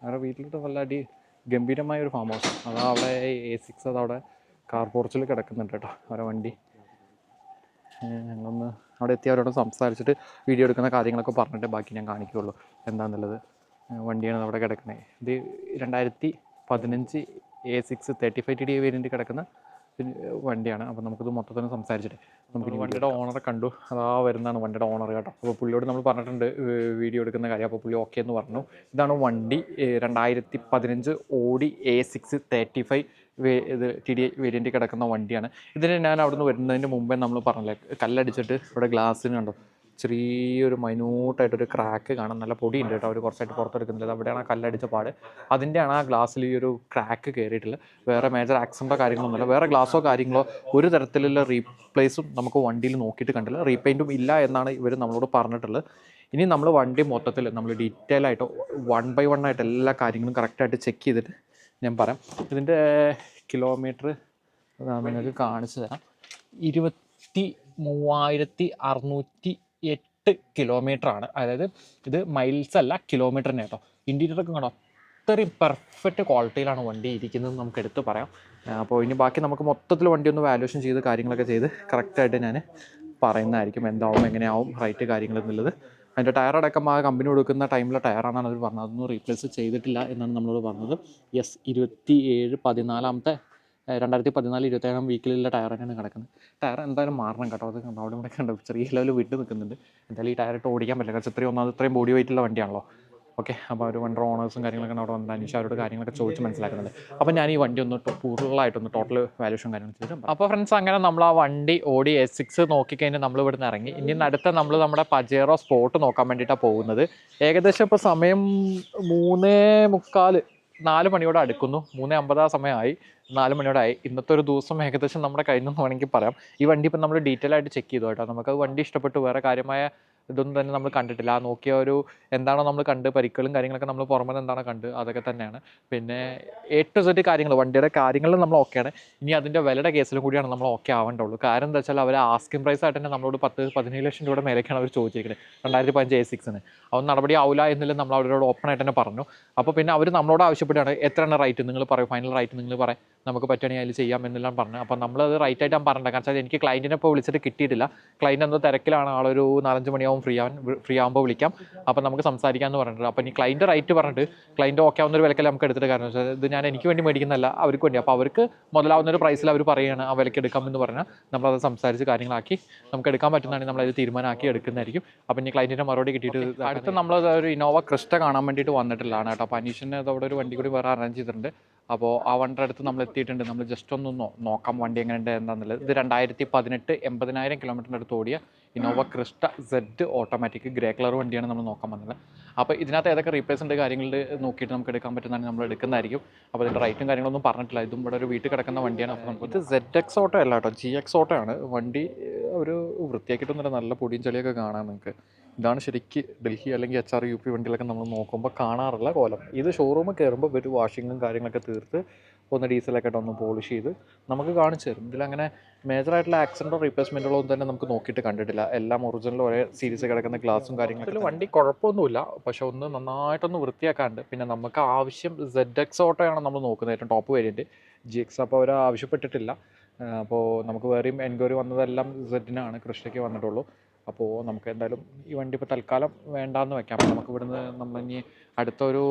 അവരുടെ വീട്ടിലോട്ട് നല്ല അടി ഗംഭീരമായ ഒരു ഫാം ഹൗസ് അതാ അവിടെ എ സിക്സ് അതവിടെ കാർ പോർച്ചിൽ കിടക്കുന്നുണ്ട് കേട്ടോ അവരുടെ വണ്ടി. ഞങ്ങളൊന്ന് അവിടെ എത്തി അവരോട് സംസാരിച്ചിട്ട് വീഡിയോ എടുക്കുന്ന കാര്യങ്ങളൊക്കെ പറഞ്ഞിട്ട് ബാക്കി ഞാൻ കാണിക്കുകയുള്ളൂ എന്താണെന്നുള്ളത് വണ്ടിയാണ് അവിടെ കിടക്കുന്നത് ഇത് രണ്ടായിരത്തി പതിനഞ്ച് A six thirty five T D variant കിടക്കുന്ന വണ്ടിയാണ്. അപ്പോൾ നമുക്കിത് മൊത്തത്തിൽ സംസാരിച്ചിട്ട് നമുക്ക് വണ്ടിയുടെ ഓണറെ കണ്ടു. അതാ വരുന്നതാണ് വണ്ടിയുടെ ഓണർ കേട്ടോ. അപ്പോൾ പുള്ളിയോട് നമ്മൾ പറഞ്ഞിട്ടുണ്ട് വീഡിയോ എടുക്കുന്ന കാര്യം. അപ്പോൾ പുള്ളി ഓക്കെ എന്ന് പറഞ്ഞു. ഇതാണ് വണ്ടി രണ്ടായിരത്തി പതിനഞ്ച് ഓടി എ സിക്സ് തേർട്ടി ഫൈവ് ഇത് ടി ഡി വേരിയന്റ് കിടക്കുന്ന വണ്ടിയാണ്. ഇതിന് ഞാൻ അവിടുന്ന് വരുന്നതിന് മുമ്പേ നമ്മൾ പറഞ്ഞില്ലേ കല്ലടിച്ചിട്ട് ഇവിടെ ഗ്ലാസ്സിന് കണ്ടോ? ചെറിയൊരു മൈന്യൂട്ടായിട്ടൊരു ക്രാക്ക് കാണാം നല്ല പൊടിയുണ്ട് കേട്ടോ. അവർ കുറച്ചായിട്ട് പുറത്തെടുക്കുന്നില്ല അവിടെയാണ് ആ കല്ലടിച്ച പാട്. അതിന്റെയാണ് ആ ഗ്ലാസ്സിൽ ഈ ഒരു ക്രാക്ക് കയറിയിട്ടുള്ളത് വേറെ മേജർ ആക്സിഡന്റോ കാര്യങ്ങളൊന്നുമില്ല വേറെ ഗ്ലാസ്സോ കാര്യങ്ങളോ ഒരു തരത്തിലുള്ള റീപ്ലേസും നമുക്ക് വണ്ടിയിൽ നോക്കിയിട്ട് കണ്ടില്ല. റീപെയിന്റും ഇല്ല എന്നാണ് ഇവർ നമ്മളോട് പറഞ്ഞിട്ടുള്ളത്. ഇനി നമ്മൾ വണ്ടി മൊത്തത്തിൽ നമ്മൾ ഡീറ്റെയിൽ ആയിട്ട് വൺ ബൈ വൺ ആയിട്ട് എല്ലാ കാര്യങ്ങളും കറക്റ്റായിട്ട് ചെക്ക് ചെയ്തിട്ട് ഞാൻ പറയാം. ഇതിന്റെ കിലോമീറ്റർ നിങ്ങൾക്ക് കാണിച്ചു തരാം. ഇരുപത്തി മൂവായിരത്തി അറുന്നൂറ്റി എട്ട് കിലോമീറ്റർ ആണ്. അതായത് ഇത് മൈൽസ് അല്ല കിലോമീറ്ററിന് കേട്ടോ. ഇന്റീരിയറൊക്കെ കണ്ടോ? അത്രയും പെർഫെക്റ്റ് ക്വാളിറ്റിയിലാണ് വണ്ടി ഇരിക്കുന്നത് നമുക്ക് എടുത്ത് പറയാം. അപ്പോൾ ഇനി ബാക്കി നമുക്ക് മൊത്തത്തിൽ വണ്ടി ഒന്ന് വാല്യൂഷൻ ചെയ്ത് കാര്യങ്ങളൊക്കെ ചെയ്ത് കറക്റ്റായിട്ട് ഞാൻ പറയുന്നതായിരിക്കും എന്താവും എങ്ങനെയാവും റൈറ്റ് കാര്യങ്ങൾ എന്നുള്ളത്. അതിന്റെ ടയർ അടക്കം ആ കമ്പനി കൊടുക്കുന്ന ടൈമിലെ ടയറാണ് അവർ പറഞ്ഞത്. അതൊന്നും റീപ്ലേസ് ചെയ്തിട്ടില്ല എന്നാണ് നമ്മളോട് പറഞ്ഞത്. എസ് ഇരുപത്തി ഏഴ് പതിനാലാമത്തെ രണ്ടായിരത്തി പതിനാല് ഇരുപത്തേഴാം വീക്കിലുള്ള ടയർ തന്നെയാണ് കിടക്കുന്നത്. ടയർ എന്തായാലും മാറണം കേട്ടോ. അത് അവിടെ ഇവിടെ കണ്ടോ? ചെറിയ ലെവൽ വിട്ട് നിൽക്കുന്നുണ്ട്. എന്തായാലും ഈ ടയർ ഇട്ട് ഓടിക്കാൻ പറ്റില്ല. കാരണം ഇത്രയും ഒന്നാമത് ഇത്രയും ബോഡി വെയിറ്റ് ഉള്ള വണ്ടിയാണല്ലോ. ഓക്കെ അപ്പോൾ ഒരു വണ്ടർ ഓണേഴ്സും കാര്യങ്ങളൊക്കെ അവിടെ വന്ന് അനീഷ് അവരോട് കാര്യങ്ങളൊക്കെ ചോദിച്ച് മനസ്സിലാക്കുന്നുണ്ട്. അപ്പോൾ ഞാൻ ഈ വണ്ടി ഒന്ന് ഫുള്ളായിട്ടൊന്ന് ടോട്ടൽ വാല്യൂഷൻ കാര്യങ്ങൾ ചെയ്തിട്ടും അപ്പോൾ ഫ്രണ്ട്സ് അങ്ങനെ നമ്മൾ ആ വണ്ടി ഓടി എസ് സിക്സ് നോക്കിക്കഴിഞ്ഞാൽ നമ്മൾ ഇവിടുന്ന് ഇറങ്ങി. ഇനി അടുത്ത നമ്മൾ നമ്മുടെ പജേറോ സ്പോട്ട് നോക്കാൻ വേണ്ടിയിട്ടാണ് പോകുന്നത്. ഏകദേശം ഇപ്പോൾ സമയം മൂന്നേ മുക്കാൽ നാല് മണിയോട് അടുക്കുന്നു. മൂന്ന് അമ്പതാ സമയമായി. നാല് മണിയോടായി. ഇന്നത്തെ ഒരു ദിവസം ഏകദേശം നമ്മുടെ കഴിഞ്ഞെന്ന് വേണമെങ്കിൽ പറയാം. ഈ വണ്ടി ഇപ്പം നമ്മൾ ഡീറ്റെയിൽ ആയിട്ട് ചെക്ക് ചെയ്തു കേട്ടോ. നമുക്ക് വണ്ടി ഇഷ്ടപ്പെട്ടു. വേറെ കാര്യമായ ഇതൊന്നും തന്നെ നമ്മൾ കണ്ടിട്ടില്ല. ആ നോക്കിയ ഒരു എന്താണോ നമ്മൾ കണ്ട് പരിക്കുകളും കാര്യങ്ങളൊക്കെ നമ്മൾ പുറമെ എന്താണോ കണ്ട് അതൊക്കെ തന്നെയാണ്. പിന്നെ ടു സെറ്റ് കാര്യങ്ങൾ വണ്ടിയുടെ കാര്യങ്ങളിൽ നമ്മൾ ഓക്കെയാണ് ഇനി അതിന്റെ വിലയുടെ കേസിലും കൂടിയാണ് നമ്മൾ ഓക്കെ ആവേണ്ടുള്ളൂ. കാരണം എന്താ വെച്ചാൽ അവർ ആസ്കിംഗ് പ്രൈസ് ആയിട്ട് തന്നെ നമ്മളോട് പത്ത് പതിനേഴ് ലക്ഷം രൂപയുടെ മേലേക്കാണ് അവർ ചോദിച്ചിരിക്കുന്നത് രണ്ടായിരത്തി പതിനഞ്ച് എ സിക്സിന് അവൻ നടപടി ആവില്ല എന്നില്ല നമ്മൾ അവരോട് ഓപ്പൺ ആയിട്ട് തന്നെ പറഞ്ഞു. അപ്പോൾ പിന്നെ അവർ നമ്മളോട് ആവശ്യപ്പെടുകയാണ് എത്രയാണ് റൈറ്റ് നിങ്ങൾ പറയും ഫൈനൽ റൈറ്റ് നിങ്ങൾ പറയും. നമുക്ക് പറ്റുകയാണെങ്കിൽ അതിൽ ചെയ്യാം എന്നെല്ലാം പറഞ്ഞു. അപ്പോൾ നമ്മളത് റൈറ്റ് ആയിട്ട് ഞാൻ പറഞ്ഞത്. കാരണം വെച്ചാൽ എനിക്ക് ക്ലയന്റിനെ ഇപ്പോൾ വിളിച്ചിട്ട് കിട്ടിയിട്ടില്ല. ക്ലയന്റ് എന്തോ തിരക്കിലാണ്. ആളൊരു നാലഞ്ച് മണിയാവും ഫ്രീ ആവാൻ ഫ്രീ ആകുമ്പോൾ വിളിക്കാം. അപ്പോൾ നമുക്ക് സംസാരിക്കാമെന്ന് പറഞ്ഞിട്ടുണ്ട്. അപ്പോൾ ഇനി ക്ലയന്റ് റൈറ്റ് പറഞ്ഞിട്ട് ക്ലയന്റ് ഓക്കെ ആവുന്ന ഒരു വിലക്കല്ല നമുക്ക് എടുത്തിട്ട് കാരണം വെച്ചാൽ ഇത് ഞാൻ എനിക്ക് വേണ്ടി മേടിക്കുന്നതല്ല അവർക്ക് വേണ്ടി. അപ്പോൾ അവർക്ക് മുതലാവുന്ന ഒരു പ്രൈസിൽ അവർ പറയുകയാണ് ആ വിലക്ക് എടുക്കാമെന്ന് പറഞ്ഞാൽ നമ്മളത് സംസാരിച്ച് കാര്യങ്ങളാക്കി നമുക്ക് എടുക്കാൻ പറ്റുന്നതാണെങ്കിൽ നമ്മളത് തീരുമാനമാക്കി എടുക്കുന്നതായിരിക്കും. അപ്പോൾ ഇനി ക്ലയന്റിന്റെ മറുപടി കിട്ടിയിട്ട് അടുത്ത് നമ്മളത് ഒരു ഇന്നോവ ക്രിസ്റ്റ കാണാൻ വേണ്ടിയിട്ട് വന്നിട്ടുള്ളതാണ് കേട്ടോ. അപ്പോൾ അനീഷിന് അവിടെ ഒരു വണ്ടി കൂടി വേറെ അറേഞ്ച് ചെയ്തിട്ടുണ്ട്. അപ്പോൾ ആ വണ്ടിയുടെ അടുത്ത് നമ്മൾ എത്തിയിട്ടുണ്ട്. നമ്മൾ ജസ്റ്റ് ഒന്ന് നോക്കാം വണ്ടി എങ്ങനെയുണ്ട് എന്താണെന്നുള്ളത് ഇത് രണ്ടായിരത്തി പതിനെട്ട് എൺപതിനായിരം കിലോമീറ്ററിന്റെ അടുത്ത് ഓടിയ Innova Crysta Z automatic grey colour വണ്ടിയാണ് നമ്മൾ നോക്കാൻ വന്നത്. അപ്പോൾ ഇതിനകത്ത് ഏതൊക്കെ റീപ്ലേസ് ഉണ്ട് കാര്യങ്ങളിൽ നോക്കിയിട്ട് നമുക്ക് എടുക്കാൻ പറ്റുന്നതാണ് നമ്മൾ എടുക്കുന്നതായിരിക്കും. അപ്പോൾ ഇതിന്റെ റൈറ്റും കാര്യങ്ങളൊന്നും പറഞ്ഞിട്ടില്ല. ഇതും ഇവിടെ ഒരു വീട്ടിൽ കിടക്കുന്ന വണ്ടിയാണ്. അപ്പോൾ നമുക്ക് ഇത് സെഡ് എക്സ് ഓട്ടോ അല്ല കേട്ടോ. ജി എക്സ് ഓട്ടോ ആണ്. വണ്ടി ഒരു വൃത്തിയാക്കിയിട്ടൊന്നുമില്ല. നല്ല പൊടിയും ചെളിയൊക്കെ കാണാം നിങ്ങൾക്ക് ഇതാണ് ശരിക്ക് ഡൽഹി അല്ലെങ്കിൽ എച്ച് ആർ യു പി വണ്ടികളൊക്കെ നമ്മൾ നോക്കുമ്പോൾ കാണാറുള്ള കോലം. ഇത് ഷോറൂമിൽ കയറുമ്പോൾ ഒരു വാഷിങ്ങും കാര്യങ്ങളൊക്കെ തീർത്ത് ഒന്ന് ഡീസലൊക്കെ ഒന്ന് പോളിഷ് ചെയ്ത് നമുക്ക് കാണിച്ചു തരും. ഇതിലങ്ങനെ മേജറായിട്ടുള്ള ആക്സിഡന്റോ റീപ്ലേസ്മെന്റുകളോ ഒന്നും തന്നെ നമുക്ക് നോക്കിയിട്ട് കണ്ടിട്ടില്ല. എല്ലാം ഒറിജിനൽ ഒരേ സീരീസ് കിടക്കുന്ന ഗ്ലാസും കാര്യങ്ങളും വണ്ടി കുഴപ്പമൊന്നുമില്ല. പക്ഷെ ഒന്ന് നന്നായിട്ടൊന്ന് വൃത്തിയാക്കാണ്ട് പിന്നെ നമുക്ക് ആവശ്യം സെഡ് എക്സ് ഓട്ടോയാണ് നമ്മൾ നോക്കുന്നത് ഏറ്റവും ടോപ്പ് വേരിയന്റ് ജി എക്സ് അപ്പോൾ അവർ ആവശ്യപ്പെട്ടിട്ടില്ല. അപ്പോൾ നമുക്ക് വേറെയും എൻക്വയറി വന്നതെല്ലാം സെഡിനാണ് കൃഷ്ണയ്ക്ക് വന്നിട്ടുള്ളൂ. അപ്പോൾ നമുക്ക് എന്തായാലും ഈ വണ്ടി ഇപ്പോൾ തൽക്കാലം വേണ്ടാന്ന് വെക്കാം. അപ്പോൾ നമുക്ക് ഇവിടുന്ന് നമ്മൾ ഇനി അടുത്തൊരു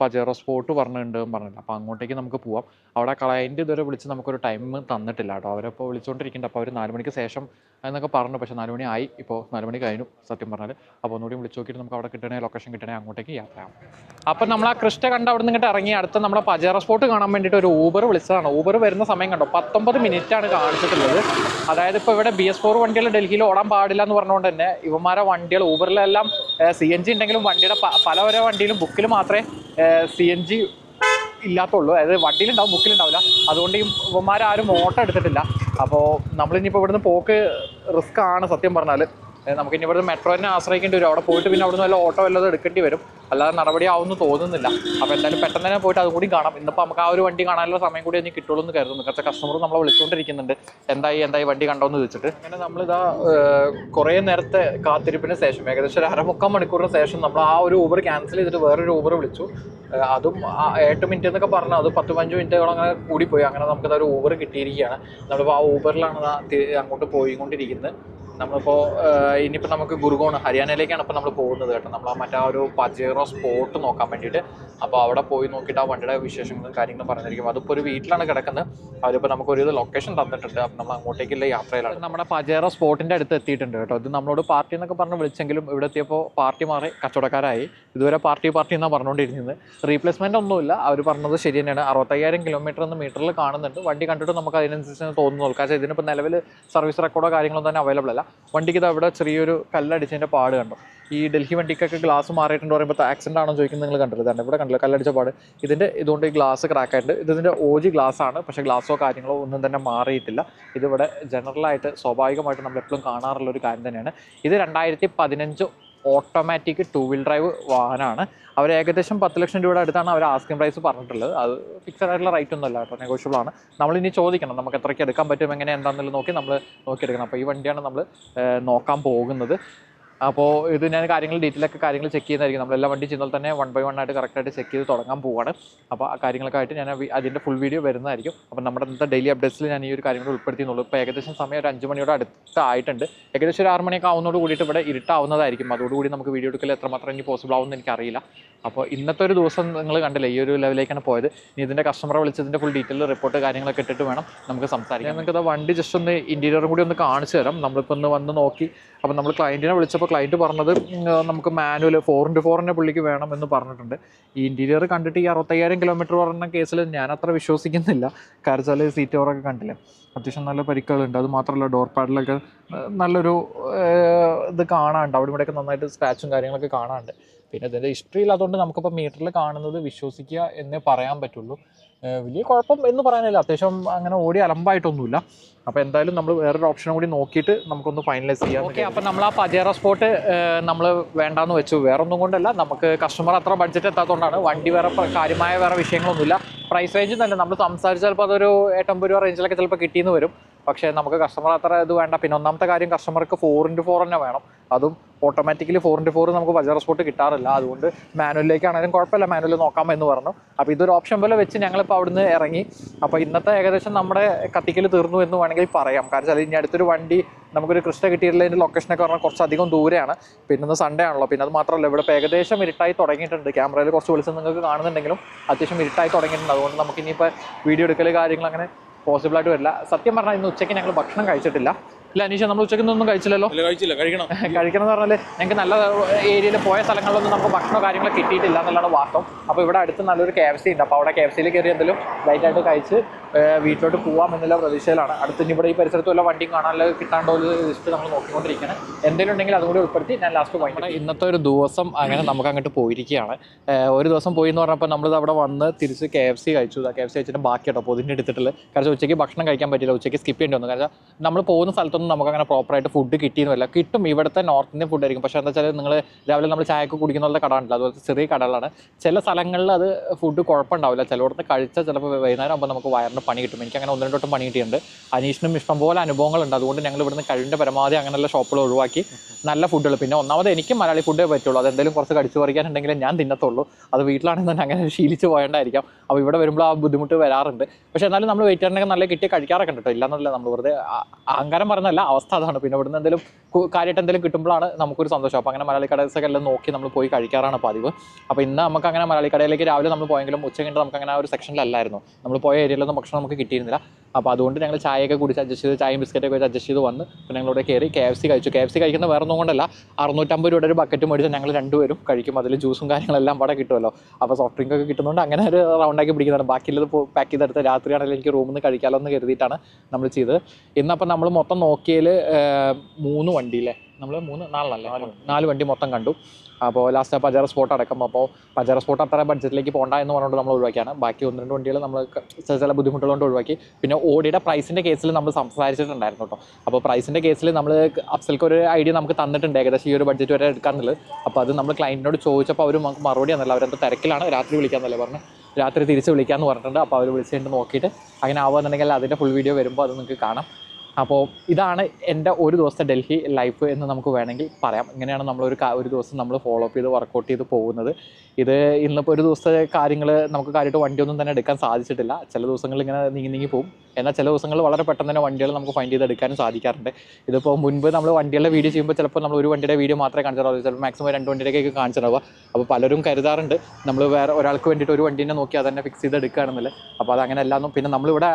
പജേറോ സ്പോട്ട് പറഞ്ഞിട്ടുണ്ട് പറഞ്ഞില്ല. അപ്പോൾ അങ്ങോട്ടേക്ക് നമുക്ക് പോവാം. അവിടെ ക്ലയന്റ് ഇതുവരെ വിളിച്ച് നമുക്കൊരു ടൈം തന്നിട്ടില്ല കേട്ടോ. അവരപ്പോൾ വിളിച്ചുകൊണ്ടിരിക്കുന്നുണ്ട് അപ്പോൾ അവർ നാല് മണിക്ക് ശേഷം എന്നൊക്കെ പറഞ്ഞു. പക്ഷേ നാല് മണി ആയി. ഇപ്പോൾ നാല് മണി കഴിഞ്ഞു സത്യം പറഞ്ഞാൽ അപ്പോൾ ഒന്നുകൂടി വിളിച്ച് നോക്കിയിട്ട് നമുക്ക് അവിടെ കിട്ടണേ ലൊക്കേഷൻ കിട്ടണേ അങ്ങോട്ടേക്ക് യാത്ര ആവും അപ്പം നമ്മൾ ആ കൃഷ്ണ കണ്ട അവിടെ നിന്ന് ഇറങ്ങി അടുത്ത നമ്മളെ പജേറ സ്പോട്ട് കാണാൻ വേണ്ടിയിട്ട് ഒരു ഊബർ വിളിച്ചതാണ്. ഊബർ വരുന്ന സമയം കണ്ടോ? പത്തൊമ്പത് ആണ് കാണിച്ചിട്ടുള്ളത്. അതായത് ഇപ്പോൾ ഇവിടെ ബി എസ് ഫോർ വണ്ടികൾ ഡൽഹിയിൽ ഓടാൻ പാടില്ല എന്ന് പറഞ്ഞുകൊണ്ട് തന്നെ ഇവന്മാരെ വണ്ടികൾ ഊബറിലെല്ലാം സി എൻ ജി ഉണ്ടെങ്കിലും വണ്ടിയുടെ പല ഓരോ വണ്ടിയിലും ബുക്കിൽ മാത്രമേ സി എൻ ജി ഇല്ലാത്തുള്ളൂ. അതായത് വണ്ടിയിലുണ്ടാവും ബുക്കിലുണ്ടാവില്ല അതുകൊണ്ട് ഈ ഇവന്മാരാരും ഓട്ടം എടുത്തിട്ടില്ല. അപ്പോൾ നമ്മളിനിപ്പോൾ ഇവിടുന്ന് പോക്ക് റിസ്ക് ആണ് സത്യം പറഞ്ഞാൽ നമുക്ക് ഇനി ഇവിടുന്ന് മെട്രോനെ ആശ്രയിക്കേണ്ടി വരും. അവിടെ പോയിട്ട് പിന്നെ അവിടുന്ന് വല്ല ഓട്ടോ വല്ലതും എടുക്കേണ്ടി വരും. അല്ലാതെ നടപടി ആവുമെന്ന് തോന്നുന്നില്ല. അപ്പോൾ എന്തായാലും പെട്ടെന്ന് തന്നെ പോയിട്ട് അതും കൂടി കാണാം. ഇന്നിപ്പോൾ നമുക്ക് ആ ഒരു വണ്ടി കാണാനുള്ള സമയം കൂടി ഇനി കിട്ടുള്ളൂ എന്ന് കരുതുന്നു. കുറച്ച് കസ്റ്റമർ നമ്മളെ വിളിച്ചുകൊണ്ടിരിക്കുന്നുണ്ട്. എന്തായി എന്തായി വണ്ടി കണ്ടോന്ന് ചോദിച്ചിട്ട്. അങ്ങനെ നമ്മളിതാ കുറേ നേരത്തെ കാത്തിരിപ്പിന് ശേഷം ഏകദേശം ഒരു അരമുക്കാൽ മണിക്കൂറിന് ശേഷം നമ്മൾ ആ ഒരു ഊബർ ക്യാൻസൽ ചെയ്തിട്ട് വേറൊരു ഊബർ വിളിച്ചു. അതും എട്ട് മിനിറ്റ് എന്നൊക്കെ പറഞ്ഞു അത് പത്ത് പതിനഞ്ച് മിനിറ്റോളം അങ്ങനെ കൂടിപ്പോയി. അങ്ങനെ നമുക്കിതൊരു ഊബർ കിട്ടിയിരിക്കുകയാണ്. നമ്മളിപ്പോൾ ആ ഊബറിലാണ് അങ്ങോട്ട് പോയിക്കൊണ്ടിരിക്കുന്നത്. നമ്മളിപ്പോൾ ഇനിയിപ്പോൾ നമുക്ക് ഗുരുഗോൺ ഹരിയാനയിലേക്കാണ് ഇപ്പോൾ നമ്മൾ പോകുന്നത് കേട്ടോ. നമ്മൾ മറ്റേ ആ ഒരു പജേറോ സ്പോട്ട് നോക്കാൻ വേണ്ടിയിട്ട്. അപ്പോൾ അവിടെ പോയി നോക്കിയിട്ട് ആ വണ്ടിയുടെ വിശേഷങ്ങളും കാര്യങ്ങളും പറഞ്ഞിരിക്കും. അതിപ്പോൾ ഒരു വീട്ടിലാണ് കിടക്കുന്നത്. അവരിപ്പോൾ നമുക്ക് ഒരു ലൊക്കേഷൻ തന്നിട്ടുണ്ട്. അപ്പോൾ നമ്മൾ അങ്ങോട്ടേക്കുള്ള യാത്രയിലാണ്. നമ്മുടെ പജേറോ സ്പോട്ടിന്റെ അടുത്ത് എത്തിയിട്ടുണ്ട് കേട്ടോ. ഇത് നമ്മളോട് പാർട്ടി എന്നൊക്കെ പറഞ്ഞ് വിളിച്ചെങ്കിലും ഇവിടെ എത്തിയപ്പോൾ പാർട്ടി മാറി കച്ചവടക്കാരായി. ഇതുവരെ പാർട്ടി പാർട്ടി എന്നാണ് പറഞ്ഞുകൊണ്ടിരുന്നത് റീപ്ലേസ്മെന്റ് ഒന്നുമില്ല അവർ പറഞ്ഞത് ശരി തന്നെയാണ്. അറുപത്തയ്യായിരം കിലോമീറ്റർ എന്ന് മീറ്ററിൽ കാണുന്നുണ്ട്. വണ്ടി കണ്ടിട്ട് നമുക്ക് അതിനനുസരിച്ച് തോന്നുന്നു കാരണം ഇതിനിപ്പോൾ നിലവിൽ സർവീസ് റെക്കോർഡോ കാര്യങ്ങളോ തന്നെ അവൈലബിൾ അല്ല. വണ്ടിക്ക് അവിടെ ചെറിയൊരു കല്ലടിച്ചതിന്റെ പാട് കണ്ടോ. ഈ ഡൽഹി വണ്ടിക്കൊക്കെ ഗ്ലാസ് മാറിയിട്ടുണ്ട് പറയുമ്പോൾ ആക്സിഡന്റ് ആണോ ചോദിക്കുന്നത് നിങ്ങൾ കണ്ടത് തന്നെ ഇവിടെ കണ്ടില്ല? കല്ലടിച്ച പാട്. ഇതിന്റെ ഇതുകൊണ്ട് ഈ ഗ്ലാസ് ക്രാക്ക് ആയിട്ടുണ്ട്. ഇത് ഇതിന്റെ ഓജി ഗ്ലാസ് ആണ്. പക്ഷേ ഗ്ലാസോ കാര്യങ്ങളോ ഒന്നും തന്നെ മാറിയിട്ടില്ല. ഇതിവിടെ ജനറലായിട്ട് സ്വാഭാവികമായിട്ട് നമ്മൾ എപ്പോഴും കാണാറുള്ള ഒരു കാര്യം തന്നെയാണ്. ഇത് രണ്ടായിരത്തി പതിനഞ്ച് ഓട്ടോമാറ്റിക് ടൂ വീൽ ഡ്രൈവ് വാഹനമാണ്. അവർ ഏകദേശം പത്ത് ലക്ഷം രൂപയുടെ അടുത്താണ് അവർ ആസ്കിംഗ് പ്രൈസ് പറഞ്ഞിട്ടുള്ളത്. അത് ഫിക്സഡ് ആയിട്ടുള്ള റേറ്റ് ഒന്നും അല്ല കേട്ടോ നെഗോഷ്യബിൾ ആണ്. ഇനി ചോദിക്കണം നമുക്ക് എത്രയ്ക്ക് എടുക്കാൻ പറ്റും എങ്ങനെ എന്താണെന്നുള്ളത് നോക്കി നമ്മൾ നോക്കിയെടുക്കണം. അപ്പോൾ ഈ വണ്ടിയാണ് നമ്മൾ നോക്കാൻ പോകുന്നത്. അപ്പോൾ ഇത് ഞാൻ കാര്യങ്ങൾ ഡീറ്റെയിൽ ഒക്കെ കാര്യങ്ങൾ ചെക്ക് ചെയ്യുന്നതായിരിക്കും. നമ്മളെല്ലാ വണ്ടി ചെന്നാൽ തന്നെ വൺ ബൈ വൺ ആയിട്ട് കറക്റ്റായിട്ട് ചെക്ക് ചെയ്ത് തുടങ്ങാൻ പോവുകയാണ് അപ്പോൾ ആ കാര്യങ്ങളൊക്കെ ആയിട്ട് ഞാൻ അതിന്റെ ഫുൾ വീഡിയോ വരുന്നതായിരിക്കും. അപ്പോൾ നമ്മുടെ ഇന്നത്തെ ഡെയിലി അപ്ഡേറ്റ്സിൽ ഞാൻ ഈ ഒരു കാര്യങ്ങൾ ഉൾപ്പെടുത്തിയുള്ളൂ ഇപ്പോൾ ഏകദേശം സമയം ഒരു അഞ്ച് മണിയോട് അടുത്തായിട്ടുണ്ട്. ഏകദേശം ഒരു ആറ് മണിയൊക്കെ ആവുന്നതോട് കൂടിയിട്ട് ഇവിടെ ഇരുട്ടാവുന്നതായിരിക്കും. അതോടുകൂടി നമുക്ക് വീഡിയോ എടുക്കൽ എത്രമാത്രം ഇനി പോസിബിൾ ആവുമെന്ന് എനിക്കറിയില്ല. അപ്പോൾ ഇന്നത്തെ ഒരു ദിവസം നിങ്ങൾ കണ്ടില്ലേ ഈ ഒരു ലെവലിലേക്കാണ് പോയത്. ഇനി ഇതിന്റെ കസ്റ്റമറെ വിളിച്ചതിന്റെ ഫുൾ ഡീറ്റെയിൽ റിപ്പോർട്ട് കാര്യങ്ങളൊക്കെ ഇട്ടിട്ട് വേണം നമുക്ക് സംസാരിക്കാം നിങ്ങൾക്ക് വണ്ടി ജസ്റ്റ് ഒന്ന് ഇന്റീരിയറും കൂടി ഒന്ന് കാണിച്ചു തരാം. നമ്മളിപ്പോൾ ഒന്ന് വന്ന് നോക്കി അപ്പോൾ നമ്മൾ ക്ലയന്റിനെ വിളിച്ചപ്പോൾ ക്ലയന്റ് പറഞ്ഞത് നമുക്ക് മാനുവൽ ഫോർ ഇന്റു ഫോറിന്റെ പുള്ളിക്ക് വേണം എന്ന് പറഞ്ഞിട്ടുണ്ട്. ഈ ഇന്റീരിയർ കണ്ടിട്ട് ഈ അറുപത്തയ്യായിരം കിലോമീറ്റർ പറഞ്ഞ കേസിൽ ഞാൻ അത്ര വിശ്വസിക്കുന്നില്ല. കാരണം വെച്ചാൽ സീറ്റ് ഓവറൊക്കെ കണ്ടില്ല? അത്യാവശ്യം നല്ല പരിക്കുകളുണ്ട്. അത് മാത്രമല്ല ഡോർ പാഡിലൊക്കെ നല്ലൊരു ഇത് കാണാനുണ്ട്. അവിടെ ഇവിടെയൊക്കെ നന്നായിട്ട് സ്ക്രാച്ചും കാര്യങ്ങളൊക്കെ കാണാനുണ്ട്. പിന്നെ ഇതിന്റെ ഹിസ്റ്ററി ഇല്ലാത്തതുകൊണ്ട് നമുക്കിപ്പോൾ മീറ്ററിൽ കാണുന്നത് വിശ്വസിക്കുക എന്നേ പറയാൻ പറ്റുള്ളൂ. വലിയ കുഴപ്പം എന്ന് പറയാനില്ല. അത്യാവശ്യം അങ്ങനെ ഓടി അലമ്പായിട്ടൊന്നുമില്ല. അപ്പോൾ എന്തായാലും നമ്മൾ വേറൊരു ഓപ്ഷനും കൂടി നോക്കിയിട്ട് നമുക്കൊന്ന് ഫൈനലൈസ് ചെയ്യാം. ഓക്കെ അപ്പോൾ നമ്മൾ ആ പജേറ സ്പോട്ട് നമ്മൾ വേണ്ടാന്ന് വെച്ചു. വേറെ ഒന്നും കൊണ്ടല്ല നമുക്ക് കസ്റ്റമർ അത്ര ബഡ്ജറ്റ് എത്താത്തതുകൊണ്ടാണ് വണ്ടി വേറെ കാര്യമായ വേറെ വിഷയങ്ങളൊന്നുമില്ല. പ്രൈസ് റേഞ്ച് തന്നെ നമ്മൾ സംസാരിച്ചാൽ ചിലപ്പോൾ അതൊരു എട്ടമ്പത് രൂപ റേഞ്ചിലൊക്കെ ചിലപ്പോൾ കിട്ടിയെന്ന് വരും. പക്ഷേ നമുക്ക് കസ്റ്റമർ അത്ര ഇത് വേണ്ട. പിന്നെ ഒന്നാമത്തെ കാര്യം കസ്റ്റമർക്ക് ഫോർ ഇന്റു ഫോർ തന്നെ വേണം. അതും ഓട്ടോമാറ്റിക്കലി ഫോർ ഇന്റു ഫോർ നമുക്ക് ബജാർ സ്പോട്ട് കിട്ടാറില്ല. അതുകൊണ്ട് മാനുവലിലേക്കാണെങ്കിലും കുഴപ്പമില്ല. മാനുവൽ നോക്കാം എന്ന് പറഞ്ഞു. അപ്പോൾ ഇതൊരു ഓപ്ഷൻ പോലെ വെച്ച് ഞങ്ങളിപ്പോൾ അവിടുന്ന് ഇറങ്ങി. അപ്പോൾ ഇന്നത്തെ ഏകദേശം നമ്മുടെ കത്തിക്കൽ തീർന്നു എന്ന് വേണമെങ്കിൽ പറയാം. കാരണം വെച്ചാൽ ഇനി അടുത്തൊരു വണ്ടി നമുക്കൊരു കൃഷ്ണ കിട്ടിയിട്ടുള്ള അതിന്റെ ലൊക്കേഷനൊക്കെ പറഞ്ഞാൽ കുറച്ചധികം ദൂരെയാണ്. പിന്നെ ഇന്ന് സൺഡേ ആണല്ലോ. പിന്നെ അത് മാത്രമല്ല ഇവിടെ ഇപ്പോൾ ഏകദേശം ഇരുട്ടായി തുടങ്ങിയിട്ടുണ്ട്. ക്യാമറയിൽ കുറച്ച് വെളിച്ചം നിങ്ങൾക്ക് കാണുന്നുണ്ടെങ്കിലും അത്യാവശ്യം ഇരുട്ടായി തുടങ്ങിയിട്ടുണ്ട്. അതുകൊണ്ട് നമുക്ക് ഇനിയിപ്പോൾ വീഡിയോ എടുക്കൽ കാര്യങ്ങൾ അങ്ങനെ പോസിബിൾ ആയിട്ട് വരില്ല. സത്യം പറഞ്ഞാൽ ഇന്ന് ഉച്ചയ്ക്ക് ഞങ്ങൾ ഭക്ഷണം കഴിച്ചിട്ടില്ല. ഇല്ല അനീഷ നമ്മൾ ഉച്ചയ്ക്ക് ഒന്നും കഴിച്ചില്ലല്ലോ? അല്ല കഴിച്ചില്ല. കഴിക്കണം. കഴിക്കണം എന്ന് പറഞ്ഞാൽ ഞങ്ങൾക്ക് നല്ല ഏരിയയിൽ പോയ സ്ഥലങ്ങളിലൊന്നും നമുക്ക് ഭക്ഷണമോ കാര്യങ്ങളോ കിട്ടിയിട്ടില്ല എന്നുള്ളതാണ് വാസ്തവം. അപ്പോൾ ഇവിടെ അടുത്ത് നല്ലൊരു കെ എഫ് സി ഉണ്ട്. അപ്പോൾ അവിടെ കെ എഫ് സിയിൽ കയറി എന്തെങ്കിലും ലൈറ്റായിട്ട് കഴിച്ച് വീട്ടിലോട്ട് പോവാം എന്നുള്ള പ്രതീക്ഷയിലാണ്. അടുത്ത് ഇനി ഇവിടെ ഈ പരിസരത്ത് വല്ല വണ്ടിയും കാണാനുള്ള കിട്ടാണ്ടോ ഒരു ലിസ്റ്റ് നമ്മൾ നോക്കിക്കൊണ്ടിരിക്കുകയാണ്. എന്തെങ്കിലും ഉണ്ടെങ്കിൽ അതും കൂടി ഉൾപ്പെടുത്തി ഞാൻ ലാസ്റ്റ് പോയി ഇന്നത്തെ ഒരു ദിവസം അങ്ങനെ നമുക്ക് അങ്ങോട്ട് പോയിരിക്കുകയാണ്. ഒരു ദിവസം പോയി എന്ന് പറഞ്ഞപ്പോൾ നമ്മളിത് അവിടെ വന്ന് തിരിച്ച് കെ എഫ് സി കഴിച്ചു. കെ എഫ് സി കഴിച്ചിട്ട് ബാക്കി കേട്ടോ പൊതിന്റെ എടുത്തിട്ടുള്ളത് കാരണം ഉച്ചയ്ക്ക് ഭക്ഷണം കഴിക്കാൻ പറ്റില്ല ഉച്ചയ്ക്ക് സ്കിപ്പ് ചെയ്യേണ്ടി വന്നു. കാരണം നമ്മൾ പോകുന്ന സ്ഥലത്തൊന്നും നമുക്ക് അങ്ങനെ പ്രോപ്പറായിട്ട് ഫുഡ് കിട്ടിയെന്നില്ല കിട്ടും. ഇവിടുത്തെ നോർത്ത് ഇന്ത്യൻ ഫുഡ് ആയിരിക്കും. പക്ഷേ എന്താ വെച്ചാൽ നിങ്ങൾ രാവിലെ നമ്മൾ ചായക്ക് കുടിക്കുന്ന പോലത്തെ കട ഉണ്ടല്ലോ അതുപോലത്തെ ചെറിയ കടകളാണ്. ചില സ്ഥലങ്ങളിൽ അത് ഫുഡ് കുഴപ്പമുണ്ടാവില്ല. ചിലയിടത്ത് കഴിച്ചാൽ ചിലപ്പോൾ വൈകുന്നേരം ആകുമ്പോൾ നമുക്ക് വയറിന് പണി കിട്ടും. എനിക്ക് അങ്ങനെ ഒന്ന് രണ്ടോട്ടും പണി കിട്ടിയിട്ടുണ്ട്. അനീഷിനും ഇഷ്ടംപോലെ അനുഭവങ്ങളുണ്ട്. അതുകൊണ്ട് ഞങ്ങൾ ഇവിടുന്ന് കഴിവിന്റെ പരമാവധി അങ്ങനെയുള്ള ഷോപ്പുകൾ ഒഴിവാക്കി നല്ല ഫുഡുകൾ പിന്നെ ഒന്നാമത് എനിക്ക് മലയാളി ഫുഡേ പറ്റുള്ളൂ. അതെന്തെങ്കിലും കുറച്ച് കടിച്ചു പറിക്കാനുണ്ടെങ്കിൽ ഞാൻ തിന്നത്തുള്ളൂ. അത് വീട്ടിലാണെങ്കിൽ തന്നെ അങ്ങനെ ശീലിച്ച് പോയേണ്ടായിരിക്കാം. അപ്പോൾ ഇവിടെ വരുമ്പോൾ ആ ബുദ്ധിമുട്ട് വരാറുണ്ട്. പക്ഷേ എന്നാലും നമ്മൾ വെയിറ്ററിനൊക്കെ നല്ല കിട്ടി കഴിക്കാറൊക്കെ ഉണ്ട് കേട്ടോ. ഇല്ലാന്നല്ല നമ്മൾ വെറുതെ അഹങ്കാരം അഹങ്കാരം പറയുന്നതല്ല അവസ്ഥ അതാണ്. പിന്നെ ഇവിടുന്ന് എന്തെങ്കിലും കാര്യമായിട്ട് എന്തെങ്കിലും കിട്ടുമ്പോഴാണ് നമുക്കൊരു സന്തോഷം. അപ്പോൾ അങ്ങനെ മലയാളി കടയൊക്കെ എല്ലാം നോക്കി നമ്മൾ പോയി കഴിക്കാറാണ് പതിവ്. അപ്പോൾ ഇന്ന് നമുക്ക് അങ്ങനെ മലയാളി കടയിലേക്ക് രാവിലെ നമ്മൾ പോയെങ്കിലും ഉച്ച കഴിഞ്ഞിട്ട് നമുക്ക് അങ്ങനെ ആ ഒരു സെക്ഷനിലല്ലായിരുന്നു നമ്മൾ പോയ ഏരിയയിലൊന്നും ഭക്ഷണം നമുക്ക് കിട്ടിയിരുന്നില്ല. അപ്പോൾ അതുകൊണ്ട് ഞങ്ങൾ ചായയൊക്കെ കുടിച്ച് അഡ്ജസ്റ്റ് ചെയ്ത് ചായയും ബിസ്ക്കറ്റൊക്കെ വെച്ച് അഡ്ജസ്റ്റ് ചെയ്ത് വന്ന് പിന്നെ ഞങ്ങളിവിടെ കയറി കെ എഫ് സി കഴിച്ചു. കെ എഫ് സി കഴിക്കുന്ന വേറെ ഒന്നും കൊണ്ടല്ല. അറുന്നൂറ്റമ്പത് രൂപയുടെ ഒരു ബക്കറ്റ് മേടിച്ച് ഞങ്ങൾ രണ്ടുപേരും കഴിക്കും. അതിൽ ജ്യൂസും കാര്യങ്ങളെല്ലാം അവിടെ കിട്ടുമല്ലോ. അപ്പോൾ സോഫ്റ്റ് ഡ്രിങ്ക് ഒക്കെ കിട്ടുന്നതുകൊണ്ട് അങ്ങനെ ഒരു റൗണ്ടാക്കി പിടിക്കുന്നതാണ്. ബാക്കിയുള്ളത് പാക്ക് ചെയ്തെടുത്ത് രാത്രിയാണെങ്കിലും എനിക്ക് റൂമിൽ നിന്ന് കഴിക്കാമല്ലോ എന്ന് കരുതിയിട്ടാണ് നമ്മൾ ചെയ്തത്. ഇന്നപ്പോൾ നമ്മൾ മൊത്തം നോക്കിയതിൽ മൂന്ന് വണ്ടിയില്ലേ നമ്മൾ മൂന്ന് നാലെണ്ണല്ലേ? നാല് വണ്ടി. മൊത്തം കണ്ടു. അപ്പോൾ ലാസ്റ്റ് പജാറ സ്പോട്ട് അടക്കം. അപ്പോൾ പജാറ സ്പോട്ട് അത്ര ബഡ്ജറ്റിലേക്ക് പോകണ്ട എന്ന് പറഞ്ഞുകൊണ്ട് നമ്മൾ ഒഴിവാക്കിയാണ്. ബാക്കി ഒന്ന് രണ്ട് വണ്ടികൾ നമ്മൾ ചില ചില ബുദ്ധിമുട്ടുകൾ കൊണ്ട് ഒഴിവാക്കി. പിന്നെ ഓടിയുടെ പ്രൈസിന്റെ കേസിൽ നമ്മൾ സംസാരിച്ചിട്ടുണ്ടായിരുന്നു കേട്ടോ. അപ്പോൾ പ്രൈസിന്റെ കേസിൽ നമ്മൾ അഫ്സൽക്ക് ഒരു ഐഡിയ നമുക്ക് തന്നിട്ടുണ്ട്. ഏകദേശം ഈ ഒരു ബഡ്ജറ്റ് വരെ എടുക്കാന്നുള്ളത് അപ്പോൾ അത് നമ്മൾ ക്ലയന്റിനോട് ചോദിച്ചപ്പോൾ അവർ നമുക്ക് മറുപടി തന്നില്ല. അവരെന്ത് തിരക്കിലാണ്. രാത്രി വിളിക്കാന്നല്ലേ പറഞ്ഞു. രാത്രി തിരിച്ച് വിളിക്കാമെന്ന് പറഞ്ഞിട്ടുണ്ട്. അപ്പോൾ അവർ വിളിച്ചിട്ട് നോക്കിയിട്ട് അങ്ങനെ ആവുകയെന്നുണ്ടെങ്കിൽ അതിന്റെ ഫുൾ വീഡിയോ വരുമ്പോൾ അത് നിങ്ങൾക്ക് കാണാം. അപ്പോൾ ഇതാണ് എന്റെ ഒരു ദിവസത്തെ ഡൽഹി ലൈഫ് എന്ന് നമുക്ക് വേണമെങ്കിൽ പറയാം. ഇങ്ങനെയാണ് നമ്മളൊരു ഒരു ദിവസം നമ്മൾ ഫോളോ അപ്പ് ചെയ്ത് വർക്കൗട്ട് ചെയ്ത് പോകുന്നത്. ഇത് ഇന്നിപ്പോൾ ഒരു ദിവസത്തെ കാര്യങ്ങൾ നമുക്ക് കാര്യമായിട്ട് വണ്ടിയൊന്നും തന്നെ എടുക്കാൻ സാധിച്ചിട്ടില്ല. ചില ദിവസങ്ങളിൽ ഇങ്ങനെ നീങ്ങി നീങ്ങി പോകും എന്നാൽ ചില ദിവസങ്ങളിൽ വളരെ പെട്ടെന്ന് തന്നെ വണ്ടികൾ നമുക്ക് ഫൈൻഡ് ചെയ്ത് എടുക്കാനും സാധിക്കാറുണ്ട്. ഇതിപ്പോൾ മുൻപ് നമ്മൾ വണ്ടികളുടെ വീഡിയോ ചെയ്യുമ്പോൾ ചിലപ്പോൾ നമ്മൾ ഒരു വണ്ടിയുടെ വീഡിയോ മാത്രമേ കാണിച്ചിട്ടുള്ളൂ. ചിലപ്പോൾ മാക്സിമം രണ്ട് വണ്ടിയുടെയൊക്കെ കാണിച്ചിട്ടുണ്ടാവുക. അപ്പോൾ പലരും കരുതാറുണ്ട്. നമ്മൾ വേറെ ഒരാൾക്ക് വേണ്ടിയിട്ട് ഒരു വണ്ടീനെ നോക്കി അതന്നെ ഫിക്സ് ചെയ്ത് എടുക്കുകയാണെന്നില്ല അപ്പോൾ അത് അങ്ങനെ അല്ലാന്നും പിന്നെ നമ്മളിവിടെ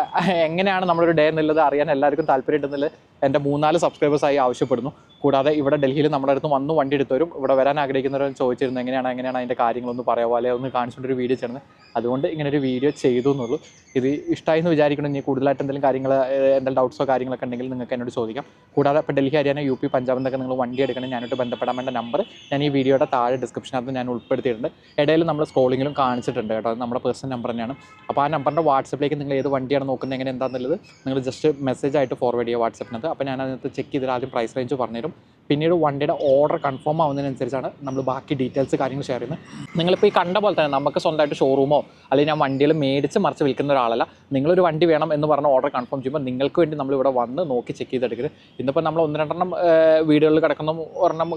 എങ്ങനെയാണ് നമ്മളൊരു ഡേ എന്നുള്ളത് അറിയാൻ എല്ലാവർക്കും താല്പര്യം ഉണ്ടെന്നുള്ളത് എന്റെ മൂന്നാൽ സബ്സ്ക്രൈബേഴ്സായി ആവശ്യപ്പെടുന്നു. കൂടാതെ ഇവിടെ ഡൽഹിയിൽ നമ്മുടെ അടുത്ത് വന്ന് വണ്ടി എടുത്തവരും ഇവിടെ വരാൻ ആഗ്രഹിക്കുന്നവരും ചോദിച്ചിരുന്നു എങ്ങനെയാണ് എങ്ങനെയാണ് അതിന്റെ കാര്യങ്ങളൊന്ന് പറയാമോ അല്ലെങ്കിൽ ഒന്ന് കാണിച്ചുകൊണ്ടൊരു വീഡിയോ ചേർന്ന് അതുകൊണ്ട് ഇങ്ങനെ ഒരു വീഡിയോ ചെയ്തു എന്നുള്ളൂ. ഇത് ഇഷ്ടമായി എന്ന് വിചാരിക്കണം ഇനി കൂടുതലായിട്ട് എന്തെങ്കിലും കാര്യങ്ങൾ എന്തെങ്കിലും ഡൗട്ട്സോ കാര്യങ്ങളൊക്കെ ഉണ്ടെങ്കിൽ നിങ്ങൾക്ക് എന്നോട് ചോദിക്കാം. കൂടാതെ ഇപ്പോൾ ഡൽഹി ഹരിയാന യു പി പഞ്ചാബ് എന്നൊക്കെ നിങ്ങൾ വണ്ടി എടുക്കണം ഞാനായിട്ട് ബന്ധപ്പെടാൻ വേണ്ട നമ്പർ ഞാൻ ഈ വീഡിയോയുടെ താഴെ ഡിസ്ക്രിപ്ഷനകത്ത് ഞാൻ ഉൾപ്പെടുത്തിയിട്ടുണ്ട്. ഇടയിൽ നമ്മൾ സ്ക്രോളിങ്ങിലും കാണിച്ചിട്ടുണ്ട് കേട്ടോ നമ്മുടെ പേഴ്സണൽ നമ്പർ തന്നെയാണ്. അപ്പോൾ ആ നമ്പറിന്റെ വാട്സപ്പിലേക്ക് നിങ്ങൾ ഏത് വണ്ടിയാണ് നോക്കുന്നത് എങ്ങനെ എന്താണെന്നുള്ളത് നിങ്ങൾ ജസ്റ്റ് മെസ്സേജ് ആയിട്ട് ഫോർവേഡ് ചെയ്യുക വാട്സപ്പിനകത്ത് അപ്പോൾ ഞാൻ അതിനകത്ത് ചെക്ക് ചെയ്തിട്ട് ആദ്യം പ്രൈസ് റേഞ്ച് പറഞ്ഞുതരും. പിന്നീട് വണ്ടിയുടെ ഓർഡർ കൺഫേം ആവുന്നതിനനുസരിച്ചാണ് നമ്മൾ ബാക്കി ഡീറ്റെയിൽസ് കാര്യങ്ങൾ ഷെയർ ചെയ്യുന്നത്. നിങ്ങളിപ്പോൾ ഈ കണ്ട പോലെ തന്നെ നമുക്ക് സ്വന്തമായിട്ട് ഷോറൂമോ അല്ലെങ്കിൽ ഞാൻ വണ്ടികൾ മേടിച്ച് മറിച്ച് വിൽക്കുന്ന ഒരാളല്ല. നിങ്ങളൊരു വണ്ടി വേണം എന്ന് പറഞ്ഞ ഓർഡർ കൺഫേം ചെയ്യുമ്പോൾ നിങ്ങൾക്ക് വേണ്ടി നമ്മൾ ഇവിടെ വന്ന് നോക്കി ചെക്ക് ചെയ്തെടുക്കരുത്. ഇന്നിപ്പോൾ നമ്മൾ ഒന്ന് രണ്ടെണ്ണം വീടുകളിൽ കിടക്കുന്ന ഒരെണ്ണം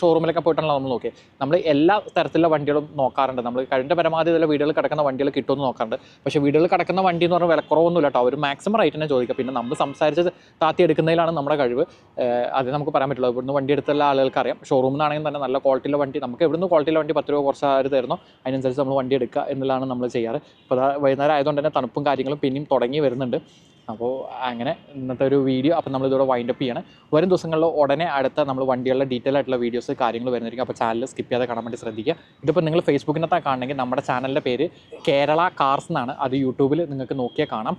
ഷോറൂമിലൊക്കെ പോയിട്ടാണ് നമ്മൾ നോക്കിയത് നമ്മൾ എല്ലാ തരത്തിലുള്ള വണ്ടികളും നോക്കാറുണ്ട്. നമ്മൾ കഴിഞ്ഞ പരമാവധി ഇതിലെ വീടുകളിൽ കിടക്കുന്ന വണ്ടികൾ കിട്ടുമെന്ന് നോക്കാറുണ്ട്. പക്ഷേ വീടുകളിൽ കിടക്കുന്ന വണ്ടി എന്ന് പറഞ്ഞാൽ വിലക്കുറവൊന്നുമില്ല കേട്ടോ. അവർ മാക്സിമം റേറ്റിനെ ചോദിക്കുക പിന്നെ നമ്മൾ സംസാരിച്ച് താത്തി എടുക്കുന്നതിലാണ് നമ്മുടെ കഴിവ്. അത് നമുക്ക് പറയാൻ പറ്റുള്ളൂ ഇവിടുന്ന് വണ്ടി എടുത്തുള്ള ആളുകൾക്ക് അറിയാം ഷോറൂമിൽ നിന്നാണെങ്കിൽ തന്നെ നല്ല ക്വാളിറ്റിയിലെ വണ്ടി നമുക്ക് എവിടുന്ന് ക്വാളിറ്റിയിലെ വണ്ടി പത്ത് രൂപ കുറച്ച് ആര് തരുന്നു അതിനനുസരിച്ച് നമ്മൾ വണ്ടി എടുക്കുക എന്നുള്ളതാണ് നമ്മൾ ചെയ്യാറ്. ഇപ്പോൾ ദാ വൈകുന്നേരം ആയതുകൊണ്ട് തന്നെ തണുപ്പും കാര്യങ്ങളും പിന്നെയും തുടങ്ങി വരുന്നുണ്ട്. അപ്പോൾ അങ്ങനെ ഇന്നത്തെ ഒരു വീഡിയോ അപ്പോൾ നമ്മൾ വൈൻഡ് അപ്പ് ചെയ്യണം. വരും ദിവസങ്ങളിൽ ഉടനെ അടുത്ത നമ്മൾ വണ്ടികളുടെ ഡീറ്റെയിൽ ആയിട്ടുള്ള വീഡിയോസ് കാര്യങ്ങൾ വരുന്നതായിരിക്കും. അപ്പോൾ ചാനൽ സ്കിപ്പ് ചെയ്യാതെ കാണാൻ വേണ്ടി ശ്രദ്ധിക്കുക. ഇതിപ്പോൾ നിങ്ങൾ ഫേസ്ബുക്കിനകത്താണ് കാണണമെങ്കിൽ നമ്മുടെ ചാനലിന്റെ പേര് കേരള കാർസ് എന്നാണ്. അത് യൂട്യൂബിൽ നിങ്ങൾക്ക് നോക്കിയാൽ കാണാം.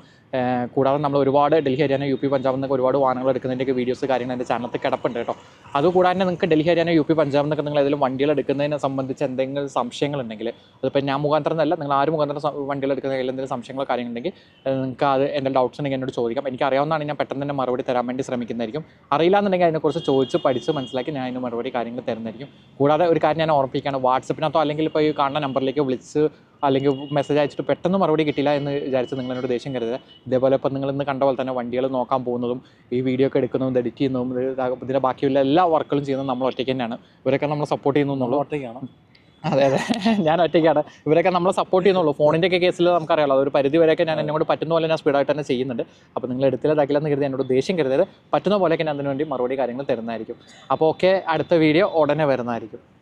കൂടാതെ നമ്മൾ ഒരുപാട് ഡൽഹി ഹരിയാന യു പി പഞ്ചാബിൽ നിന്നൊക്കെ ഒരുപാട് വാഹനങ്ങൾ എടുക്കുന്നതിന്റെയൊക്കെ വീഡിയോസ് കാര്യങ്ങൾ എന്റെ ചാനലിൽ കിടപ്പുണ്ട് കേട്ടോ. അതുകൂടാതെ കൂടാതെ നിങ്ങൾക്ക് ഡൽഹി ഹരിയാന യു പി പഞ്ചാബിൽ നിന്നൊക്കെ നിങ്ങൾ ഏതെങ്കിലും വണ്ടികൾ എടുക്കുന്നതിനെ സംബന്ധിച്ച് എന്തെങ്കിലും സംശയങ്ങളുണ്ടെങ്കിൽ അതിപ്പോൾ ഞാൻ മുഖാന്തരം അല്ല നിങ്ങൾ ആര് മുഖാന്തരം വണ്ടികൾ എടുക്കുന്നതിൽ എന്തെങ്കിലും സംശയങ്ങളോ കാര്യങ്ങളുണ്ടെങ്കിൽ നിങ്ങൾക്ക് അത് എന്റെ ഡൗട്ട്സ് ഉണ്ടെങ്കിൽ എന്നോട് ചോദിക്കാം. എനിക്ക് അറിയാവുന്നതാണ് ഞാൻ പെട്ടെന്ന് തന്നെ മറുപടി തരാൻ വേണ്ടി ശ്രമിക്കുന്നതായിരിക്കും. അറിയില്ല എന്നുണ്ടെങ്കിൽ അതിനെക്കുറിച്ച് ചോദിച്ച് പഠിച്ച് മനസ്സിലാക്കി ഞാൻ അതിന് മറുപടി കാര്യങ്ങൾ തരുന്നതായിരിക്കും. കൂടാതെ ഒരു കാര്യം ഞാൻ ഓർമ്മിപ്പിക്കുകയാണ് വാട്സപ്പിനകത്തോ അല്ലെങ്കിൽ ഇപ്പോൾ ഈ കാണുന്ന നമ്പറിലേക്ക് വിളിച്ച് അല്ലെങ്കിൽ മെസ്സേജ് അയച്ചിട്ട് പെട്ടെന്ന് മറുപടി കിട്ടില്ല എന്ന് വിചാരിച്ച് നിങ്ങൾ എന്നോട് ദേഷ്യം കരുതുക. ഇതേപോലെ ഇപ്പം നിങ്ങൾ ഇന്ന് കണ്ട പോലെ തന്നെ വണ്ടികൾ നോക്കാൻ പോകുന്നതും ഈ വീഡിയോ ഒക്കെ എടുക്കുന്നതും എഡിറ്റ് ചെയ്യുന്നതും ഇത് ഇതാ- ഇതിന്റെ ബാക്കിയുള്ള എല്ലാ വർക്കുകളും ചെയ്യുന്നത് നമ്മൾ ഒറ്റയ്ക്ക് തന്നെയാണ്. ഇവരൊക്കെ നമ്മൾ സപ്പോർട്ട് ചെയ്യുന്നു എന്നുള്ളൂ ഒറ്റയ്ക്കാണ് അതെ അതെ. ഞാൻ ഒറ്റയ്ക്കാണ്. ഇവരൊക്കെ നമ്മൾ സപ്പോർട്ട് ചെയ്യുന്നുള്ളൂ ഫോണിന്റെ ഒക്കെ കേസിൽ നമുക്കറിയാലോ അതൊരു പരിധി വരെയൊക്കെ ഞാൻ എന്നോട് പറ്റുന്ന പോലെ ഞാൻ സ്പീഡായിട്ട് തന്നെ ചെയ്യുന്നുണ്ട്. അപ്പോൾ നിങ്ങൾ എടുത്തില്ല ഇതാക്കില്ലെന്ന് കരുതി എന്നോട് ദേഷ്യം കരുതരുത്. പറ്റുന്ന പോലെയൊക്കെ ഞാൻ അതിനുവേണ്ടി മറുപടി കാര്യങ്ങൾ തരുന്നതായിരിക്കും. അപ്പോൾ ഓക്കെ അടുത്ത വീഡിയോ ഉടനെ വരുന്നതായിരിക്കും.